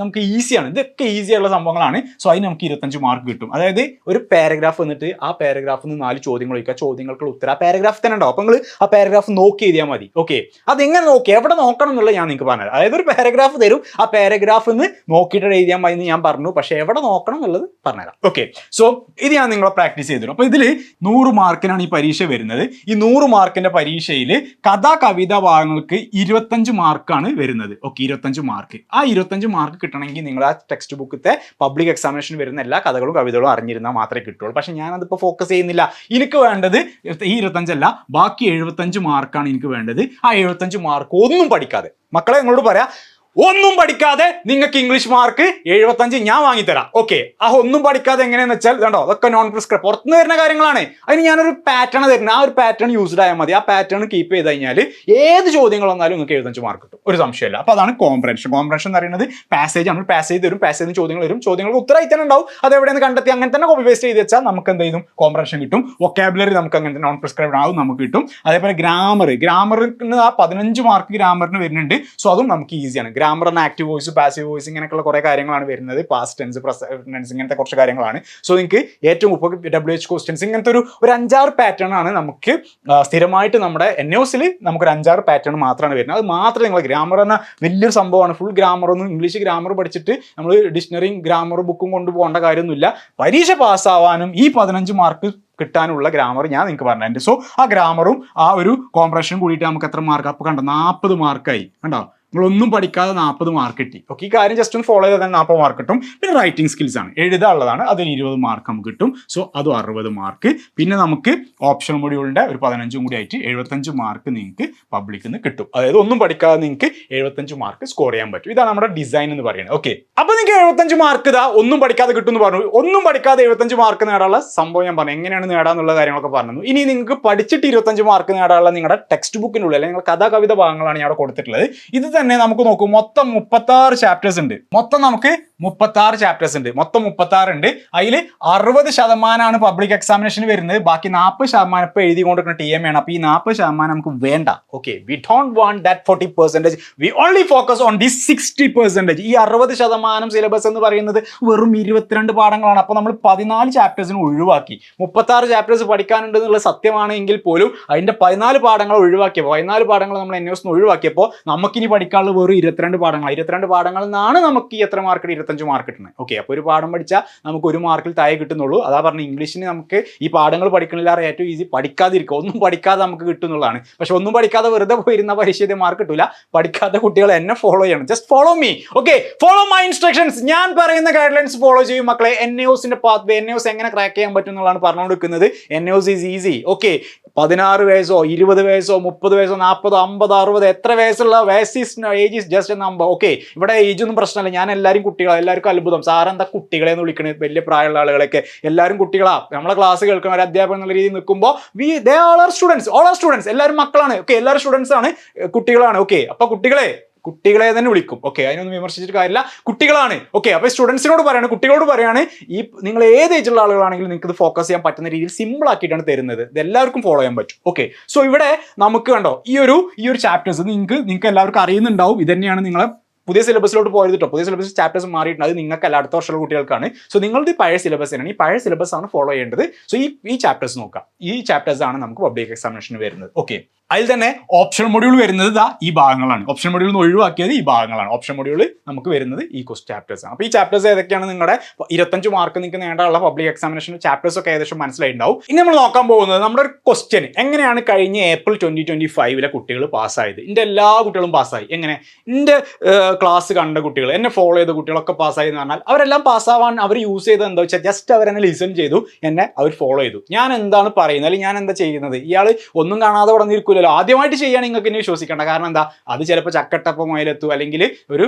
നമുക്ക് ഈസിയാണ് ഇതൊക്കെ ഈസി ആയിട്ടുള്ള സംഭവങ്ങളാണ്. സോ അതിന് നമുക്ക് ഇരുപത്തഞ്ച് മാർക്ക് കിട്ടും. അതായത് ഒരു പാരഗ്രാഫ് വന്നിട്ട് ആ പാരഗ്രാഫിൽ നിന്ന് നാല് ചോദ്യങ്ങൾ ചോദിക്കുക. ചോദ്യങ്ങൾക്കുള്ള ഉത്തരം ആ പാരഗ്രാഫ് തന്നെ ഉണ്ടാവും. അപ്പോൾ നിങ്ങൾ ആ പാരഗ്രാഫ് നോക്കി എഴുതിയാൽ മതി. ഓക്കെ അതെങ്ങനെ നോക്കി? എവിടെ നോക്കണം എന്നുള്ളത് ഞാൻ നിങ്ങൾക്ക് പറഞ്ഞത് അതായത് ഒരു പാരഗ്രാഫ് തരും. ആ പാരഗ്രാഫ് നിന്ന് നോക്കിയിട്ട് എഴുതിയാൽ മതി എന്ന് ഞാൻ പറഞ്ഞു. പക്ഷേ എവിടെ നോക്കണം എന്നുള്ളത് പറഞ്ഞുതരാം. ഓക്കെ സോ ഇത് ഞാൻ നിങ്ങളെ പ്രാക്ടീസ് ചെയ്തു അപ്പോൾ ഇതിൽ നൂറ് മാർക്കിനാണ് ഈ പരീക്ഷ വരുന്നത്. ഈ നൂറ് മാർക്കിന്റെ പരീക്ഷയിൽ കഥ കവിത ഭാഗങ്ങൾക്ക് ഇരുപത്തഞ്ച് മാർക്കാണ് വരുന്നത്. ഓക്കെ ഇരുപത്തഞ്ച് മാർക്ക് ആ ഇരുപത്തഞ്ച് മാർക്ക് കിട്ടണമെങ്കിൽ നിങ്ങൾ ആ ടെക്സ്റ്റ് ബുക്കത്തെ പബ്ലിക് എക്സാമിനേഷൻ വരുന്ന എല്ലാ കഥകളും കവിതകളും അറിഞ്ഞിരുന്നാൽ മാത്രമേ കിട്ടുള്ളൂ പക്ഷെ ഞാനതിപ്പോൾ ഫോക്കസ് ചെയ്യുന്നില്ല. എനിക്ക് വേണ്ടത് ഈ ഇരുപത്തഞ്ചല്ല ബാക്കി എഴുപത്തഞ്ച് മാർക്കാണ് എനിക്ക് വേണ്ടത്. ആ എഴുപത്തഞ്ച് മാർക്ക് ഒന്നും പഠിക്കാതെ. മക്കളെ നിങ്ങളോട് പറയാം ഒന്നും പഠിക്കാതെ നിങ്ങൾക്ക് ഇംഗ്ലീഷ് മാർക്ക് എഴുപത്തഞ്ച് ഞാൻ വാങ്ങിത്തരാം. ഓക്കെ ആ ഒന്നും പഠിക്കാതെ എങ്ങനെയാന്ന് വെച്ചാൽ കണ്ടോ അതൊക്കെ നോൺ പ്രിസ്ക്രൈബ് പുറത്തുനിന്ന് വരുന്ന കാര്യങ്ങളാണ്. അതിന് ഞാനൊരു പാറ്റേൺ തരുന്നത്. ആ ഒരു പാറ്റേൺ യൂസ്ഡ് ആയാൽ മതി. ആ പാറ്റേൺ കീപ്പ് ചെയ്ത് കഴിഞ്ഞാൽ ഏത് ചോദ്യങ്ങൾ വന്നാലും നിങ്ങൾക്ക് എഴുപത്തഞ്ച് മാർക്ക് കിട്ടും. ഒരു സംശയമില്ല അപ്പോൾ അതാണ് കോംപ്രൻഷൻ കോംപ്രൻഷൻ എന്ന് പറയുന്നത് പാസേജ് ആണ്. പാസേജ് തരും. പാസേജിന് ചോദ്യങ്ങൾ വരും. ചോദ്യങ്ങൾക്ക് ഉത്തരമായി തന്നെ ഉണ്ടാവും. അത് എവിടെയെന്ന് കണ്ടെത്തി അങ്ങനെ തന്നെ കോപ്പി പേസ്റ്റ് ചെയ്ത് വെച്ചാൽ നമുക്ക് എന്ത് ചെയ്യും? കോംപ്രൻഷൻ കിട്ടും. വൊക്കാബുലറി നമുക്ക് അങ്ങനെ നോൺ പ്രിസ്ക്രൈബ് ആവും നമുക്ക് കിട്ടും. അതേപോലെ ഗ്രാമർ ഗ്രാമറിന് ആ പതിനഞ്ച് മാർക്ക് ഗ്രാമറിന് വരുന്നുണ്ട്. സോ അതും നമുക്ക് ഈസിയാണ് ഗ്രാമർ എന്ന ആക്റ്റീവ് വോയിസ് പാസീവ് വോയിസ് ഇങ്ങനെയൊക്കെയുള്ള കുറേ കാര്യങ്ങളാണ് വരുന്നത്. പാസ്റ്റ് ടെൻസ് പ്രസന്റ് ഇങ്ങനത്തെ കുറച്ച് കാര്യങ്ങളാണ്. സോ നിങ്ങൾക്ക് ഏറ്റവും ഉപ ഡബ്ല്യു എച്ച് ക്വസ്റ്റ്യൻസ് ഇങ്ങനത്തെ ഒരു ഒരു അഞ്ചാറ് പാറ്റേൺ ആണ് നമുക്ക് സ്ഥിരമായിട്ട് നമ്മുടെ എൻ ഒസിൽ നമുക്കൊരു അഞ്ചാറ് പാറ്റേൺ മാത്രമാണ് വരുന്നത്. അത് മാത്രമേ നിങ്ങൾ ഗ്രാമർ എന്ന വലിയൊരു സംഭവമാണ്. ഫുൾ ഗ്രാമർ ഒന്നും ഇംഗ്ലീഷ് ഗ്രാമർ പഠിച്ചിട്ട് നമ്മൾ ഡിക്ഷണറിയും ഗ്രാമർ ബുക്കും കൊണ്ടുപോകേണ്ട കാര്യമൊന്നുമില്ല. പരീക്ഷ പാസ്സാവാനും ഈ പതിനഞ്ച് മാർക്ക് കിട്ടാനുള്ള ഗ്രാമർ ഞാൻ നിങ്ങൾക്ക് പറഞ്ഞിട്ടുണ്ട് സോ ആ ഗ്രാമറും ആ ഒരു കോമ്പ്രഷനും കൂടിയിട്ട് നമുക്ക് എത്ര മാർക്ക് അപ്പോൾ കണ്ടോ നാൽപ്പത് മാർക്കായി കണ്ടോ? നമ്മളൊന്നും പഠിക്കാതെ നാൽപ്പത് മാർക്ക് കിട്ടി. ഓക്കെ ഈ കാര്യം ജസ്റ്റ് ഒന്ന് ഫോളോ ചെയ്താൽ തന്നെ നാൽപ്പത് മാർക്ക് കിട്ടും. പിന്നെ റൈറ്റിംഗ് സ്കിൽസ് ആണ്. എഴുതാനുള്ളതാണ് അതിന് ഇരുപത് മാർക്ക് നമുക്ക് കിട്ടും. സോ അതും അറുപത് മാർക്ക് പിന്നെ നമുക്ക് ഓപ്ഷൻ മൊഡ്യൂളിന്റെ ഒരു പതിനഞ്ചും കൂടി ആയിട്ട് എഴുപത്തഞ്ച് മാർക്ക് നിങ്ങൾക്ക് പബ്ലിക്കിൽ നിന്ന് കിട്ടും. അതായത് ഒന്നും പഠിക്കാതെ നിങ്ങൾക്ക് എഴുപത്തഞ്ച് മാർക്ക് സ്കോർ ചെയ്യാൻ പറ്റും. ഇതാണ് നമ്മുടെ ഡിസൈൻ എന്ന് പറയുന്നത്. ഓക്കെ അപ്പോൾ നിങ്ങൾക്ക് എഴുപത്തഞ്ച് മാർക്ക് ഇതാ ഒന്നും പഠിക്കാതെ കിട്ടും എന്ന് പറഞ്ഞു. ഒന്നും പഠിക്കാതെ എഴുപത്തഞ്ച് മാർക്ക് നേടാനുള്ള സംഭവം ഞാൻ പറഞ്ഞു. എങ്ങനെയാണ് നേടാന്നുള്ള കാര്യങ്ങളൊക്കെ പറഞ്ഞു. ഇനി നിങ്ങൾക്ക് പഠിച്ചിട്ട് ഇരുപത്തഞ്ച് മാർക്ക് നേടാനുള്ള നിങ്ങളുടെ ടെക്സ്റ്റ് ബുക്കിനുള്ളിൽ അല്ലെങ്കിൽ നിങ്ങളുടെ കഥാ കവിത ഭാഗങ്ങളാണ് ഞാൻ അവിടെ കൊടുത്തിട്ടുള്ളത്. ഇത് തന്നെ നമുക്ക് നോക്കും. മൊത്തം മുപ്പത്തി ആറ് ചാപ്റ്റേഴ്സ് ഉണ്ട്. മൊത്തം നമുക്ക് മുപ്പത്തി ആറ് ചാപ്റ്റേഴ്സ് ഉണ്ട്. മൊത്തം മുപ്പത്തി ആറ് ഉണ്ട്. അതിൽ അറുപത് ശതമാനമാണ് പബ്ലിക് എക്സാമിനേഷൻ വരുന്നത്. ബാക്കി നാൽപ്പത് ശതമാനം ഇപ്പൊ എഴുതി കൊണ്ടിരിക്കുന്ന ടി എം ആണ്. അപ്പോൾ ഈ നാൽപ്പത് ശതമാനം നമുക്ക് വേണ്ട. Okay we don't want that forty percentage we only focus on the sixty percentage ഈ അറുപത് ശതമാനം സിലബസ് എന്ന് പറയുന്നത് വെറും ഇരുപത്തിരണ്ട് പാഠങ്ങളാണ്. അപ്പോൾ നമ്മൾ പതിനാല് ചാപ്റ്റേഴ്സിന് ഒഴിവാക്കി. മുപ്പത്തി ആറ് ചാപ്റ്റേഴ്സ് പഠിക്കാനുണ്ട് എന്നുള്ള സത്യമാണ് പോലും അതിന്റെ പതിനാല് പാഠങ്ങൾ ഒഴിവാക്കിയപ്പോൾ പതിനാല് പാഠങ്ങൾ നമ്മൾ എസ് ഒഴിവാക്കിയപ്പോൾ നമുക്കിനി പഠിക്കാനുള്ള വെറും ഇരുപത്തിരണ്ട് പാഠങ്ങൾ ഇരുപത്തിരണ്ട് പാഠങ്ങളിൽ നിന്നാണ് നമുക്ക് ഈ എത്ര മാർക്ക് ഇരുപത്തഞ്ച് മാർക്ക് കിട്ടണേ ഓക്കെ അപ്പോൾ ഒരു പാഠം പഠിച്ചാൽ നമുക്ക് ഒരു മാർക്കിൽ താഴെ കിട്ടുന്നുള്ളൂ. അതാ പറഞ്ഞ ഇംഗ്ലീഷിന് നമുക്ക് ഈ പാഠങ്ങൾ പഠിക്കണില്ലാതെ ഏറ്റവും ഈസി പഠിക്കാതിരിക്കുക. ഒന്നും പഠിക്കാതെ നമുക്ക് കിട്ടുന്നുള്ളതാണ്. പക്ഷെ ഒന്നും പഠിക്കാതെ വെറുതെ പോയിരുന്ന പരീക്ഷയുടെ മാർക്ക് കിട്ടില്ല പഠിക്കാത്ത കുട്ടികൾ എന്നെ ഫോളോ ചെയ്യണം. Just follow me okay follow my instructions ഞാൻ പറയുന്ന ഗൈഡ് ലൈൻസ് ഫോളോ ചെയ്യും. മക്കളെ എൻ എസിന്റെ പാത്ത് എൻ എസ് എങ്ങനെ ക്രാക്ക് ചെയ്യാൻ പറ്റും എന്നുള്ളതാണ് പറഞ്ഞുകൊടുക്കുന്നത് N S is easy okay പതിനാറ് വയസ്സോ ഇരുപത് വയസ്സോ മുപ്പത് വയസ്സോ നാൽപ്പതോ അമ്പത് അറുപത് എത്ര വയസ്സുള്ള വയസ്സ് is age is just number okay ഇവിടെ ഏജ് ഒന്നും പ്രശ്നമല്ല ഞാൻ എല്ലാവരും കുട്ടികളാണ് എല്ലാവർക്കും അത്ഭുതം. സാറെന്താ കുട്ടികളെ എന്ന് വിളിക്കണത് വലിയ പ്രായമുള്ള ആളുകളൊക്കെ എല്ലാവരും കുട്ടികളാ. നമ്മളെ ക്ലാസ് കേൾക്കുന്ന ഒരു അധ്യാപകൻ എന്നുള്ള രീതിയിൽ നിൽക്കുമ്പോൾ we they all are students all are students എല്ലാവരും മക്കളാണ്. ഓക്കെ എല്ലാവരും സ്റ്റുഡൻസ് ആണ്. കുട്ടികളാണ്. ഓക്കെ അപ്പൊ കുട്ടികളെ കുട്ടികളെ തന്നെ വിളിക്കും. ഓക്കെ അതിനൊന്നും വിമർശിച്ചിട്ട് കാര്യമില്ല. കുട്ടികളാണ്. ഓക്കെ അപ്പൊ സ്റ്റുഡൻസിനോട് പറയാണ് കുട്ടികളോട് പറയാണ് ഈ നിങ്ങൾ ഏത് ഏജുള്ള ആളുകളാണെങ്കിലും നിങ്ങൾക്ക് ഇത് ഫോക്കസ് ചെയ്യാൻ പറ്റുന്ന രീതിയിൽ സിമ്പിൾ ആക്കിയിട്ടാണ് തരുന്നത്. ഇത് എല്ലാവർക്കും ഫോളോ ചെയ്യാൻ പറ്റും. ഓക്കെ സോ ഇവിടെ നമുക്ക് കണ്ടോ ഈ ഒരു ഈ ഒരു ചാപ്റ്റേഴ്സ് നിങ്ങൾക്ക് നിങ്ങൾക്ക് എല്ലാവർക്കും അറിയുന്നുണ്ടാവും. ഇത് തന്നെയാണ് നിങ്ങളെ പുതിയ സിലബസിലോട്ട് പോയത് കേട്ടോ പുതിയ സിലബസ് ചാപ്റ്റേഴ്സ് മാറിയിട്ടുണ്ട്. അത് നിങ്ങൾക്കല്ല. അടുത്ത വർഷമുള്ള കുട്ടികൾക്കാണ്. സോ നിങ്ങളുടെ പഴയ സിലബസ് തന്നെയാണ്. ഈ പഴയ സിലബസ് ആണ് ഫോളോ ചെയ്യേണ്ടത്. സോ ഈ ഈ ചാപ്റ്റേഴ്സ് നോക്കാം. ഈ ചാപ്റ്റേഴ്സ് ആണ് നമുക്ക് പബ്ലിക് എക്സാമിനേഷന് വരുന്നത്. ഓക്കെ അതിൽ തന്നെ ഓപ്ഷൻ മൊഡ്യൂൾ വരുന്നത് ദാ ഈ ഭാഗങ്ങളാണ്. ഓപ്ഷൻ മൊഡ്യൂൾ നിന്ന് ഒഴിവാക്കിയത് ഈ ഭാഗങ്ങളാണ്. ഓപ്ഷൻ മൊഡ്യൂൾ നമുക്ക് വരുന്നത് ഈ ക്വസ്റ്റ് ചാപ്റ്റേഴ്സ് ആണ്. അപ്പോൾ ഈ ചാപ്റ്റേഴ്സ് ഏതൊക്കെയാണ് നിങ്ങളുടെ ഇരുപത്തഞ്ച് മാർക്ക് നിങ്ങൾക്ക് നേടാനുള്ള പബ്ലിക് എക്സാമിനേഷൻ ചാപ്റ്റേഴ്സ് ഒക്കെ ഏകദേശം മനസ്സിലായിട്ടുണ്ടാവും. ഇനി നമ്മൾ നോക്കാൻ പോകുന്നത് നമ്മുടെ ഒരു ക്വസ്റ്റ്യൻ എങ്ങനെയാണ് കഴിഞ്ഞ ഏപ്രിൽ ട്വന്റി ട്വന്റി ഫൈവിലെ കുട്ടികൾ പാസ്സായത് എന്റെ എല്ലാ കുട്ടികളും പാസ്സായി എങ്ങനെ? എന്റെ ക്ലാസ് കണ്ട കുട്ടികൾ എന്നെ ഫോളോ ചെയ്ത കുട്ടികളൊക്കെ പാസ്സായി എന്ന് പറഞ്ഞാൽ അവരെല്ലാം പാസ്സാവാൻ അവർ യൂസ് ചെയ്തത് എന്താ വെച്ചാൽ ജസ്റ്റ് അവരെന്നെ ലിസൺ ചെയ്തു എന്നെ അവർ ഫോളോ ചെയ്തു. ഞാൻ എന്താണ് പറയുന്നത്? അല്ലെങ്കിൽ ഞാൻ എന്താ ചെയ്യുന്നത്? ഇയാൾ ഒന്നും കാണാതെ ഉടന്നിരിക്കില്ലല്ലോ ആദ്യമായിട്ട് ചെയ്യാൻ നിങ്ങൾക്ക് ഇനി വിശ്വസിക്കേണ്ട. കാരണം എന്താ? അത് ചിലപ്പോൾ ചക്കട്ടപ്പം അതിലെത്തും അല്ലെങ്കിൽ ഒരു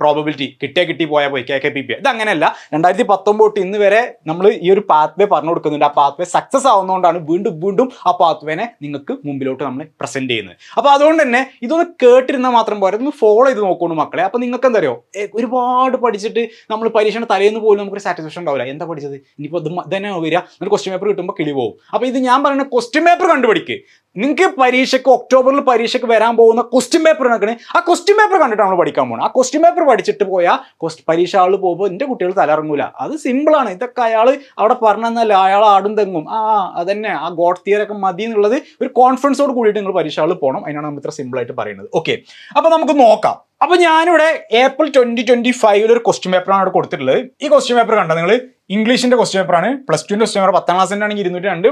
പ്രോബബിലിറ്റി കിട്ടിയ കിട്ടി പോയാൽ പോയി. കെ കെ പി പി ഇത് അങ്ങനെയല്ല രണ്ടായിരത്തി പത്തൊമ്പത് ഇന്ന് വരെ നമ്മൾ ഈ ഒരു പാത്ത് വേ പറഞ്ഞു കൊടുക്കുന്നുണ്ട്. ആ പാത്ത് വേ സക്സസ് ആവുന്നതുകൊണ്ടാണ് വീണ്ടും വീണ്ടും ആ പാത്ത് വേനെ നിങ്ങൾക്ക് മുമ്പിലോട്ട് നമ്മൾ പ്രസന്റ് ചെയ്യുന്നത്. അപ്പോൾ അതുകൊണ്ട് തന്നെ ഇതൊന്ന് കേട്ടിരുന്നാൽ മാത്രം പോരാ. ഒന്ന് ഫോളോ ചെയ്ത് നോക്കണം മക്കളെ. അപ്പോൾ നിങ്ങൾക്ക് എന്താ അറിയോ? ഒരുപാട് പഠിച്ചിട്ട് നമ്മൾ പരീക്ഷയുടെ തലേന്ന് പോലും നമുക്കൊരു സാറ്റിസ്ഫാക്ഷൻ ഉണ്ടാവില്ല. എന്താ പഠിച്ചത്? ഇനിയിപ്പോൾ ഇത് തന്നെ വരിക. എന്നിട്ട് ക്വസ്റ്റ്യൻ പേപ്പർ കിട്ടുമ്പോൾ കിളി പോകും. അപ്പോൾ ഇത് ഞാൻ പറയുന്ന ക്വസ്റ്റ്യൻ പേപ്പർ കണ്ടുപിടിക്ക്. നിങ്ങൾക്ക് പരീക്ഷയ്ക്ക് ഒക്ടോബറിൽ പരീക്ഷയ്ക്ക് വരാൻ പോകുന്ന ക്വസ്റ്റ്യൻ പേപ്പർ നടക്കണ ആ ക്വസ്റ്റ്യൻ പേപ്പർ കണ്ടിട്ട് നമ്മൾ പഠിക്കാൻ പോകണം ആ ക്വസ്റ്റ്യൻ പേപ്പർ പഠിച്ചിട്ട് പോയാൽ ക്വസ്റ്റ് പരീക്ഷ ആൾ പോകുമ്പോൾ എന്റെ കുട്ടികൾ തലറങ്ങൂല അത് സിമ്പിളാണ് ഇതൊക്കെ അയാൾ അവിടെ പറഞ്ഞല്ല അയാൾ ആടും തെങ്ങും. ആ അതന്നെ. ആ ഗോഡ് തിയറൊക്കെ മതി എന്നുള്ളത് ഒരു കോൺഫിഡൻസോട് കൂടിയിട്ട് നിങ്ങൾ പരീക്ഷ ആൾ പോകണം അതിനാണ് നമ്മൾ ഇത്ര സിമ്പിളായിട്ട് പറയുന്നത്. ഓക്കെ അപ്പോൾ നമുക്ക് നോക്കാം. അപ്പൊ ഞാനിവിടെ ഏപ്രിൽ ട്വന്റി ട്വന്റി ഫൈവിൽ ഒരു ക്വസ്റ്റ്യൻ പേപ്പറാണ് ഇവിടെ കൊടുത്തിട്ടുള്ളത്. ഈ ക്വസ്റ്റ്യൻ പേപ്പർ കണ്ടോ നിങ്ങൾ ഇംഗ്ലീഷിന്റെ ക്വസ്റ്റ്യൻ പേപ്പറാണ് പ്ലസ് ടുവിന്റെ ക്വസ്റ്റ്യൻ പേപ്പർ പത്താം ക്ലാസ്സിന്റെ ആണെങ്കിൽ ഇരുന്നൂറ്റി രണ്ട്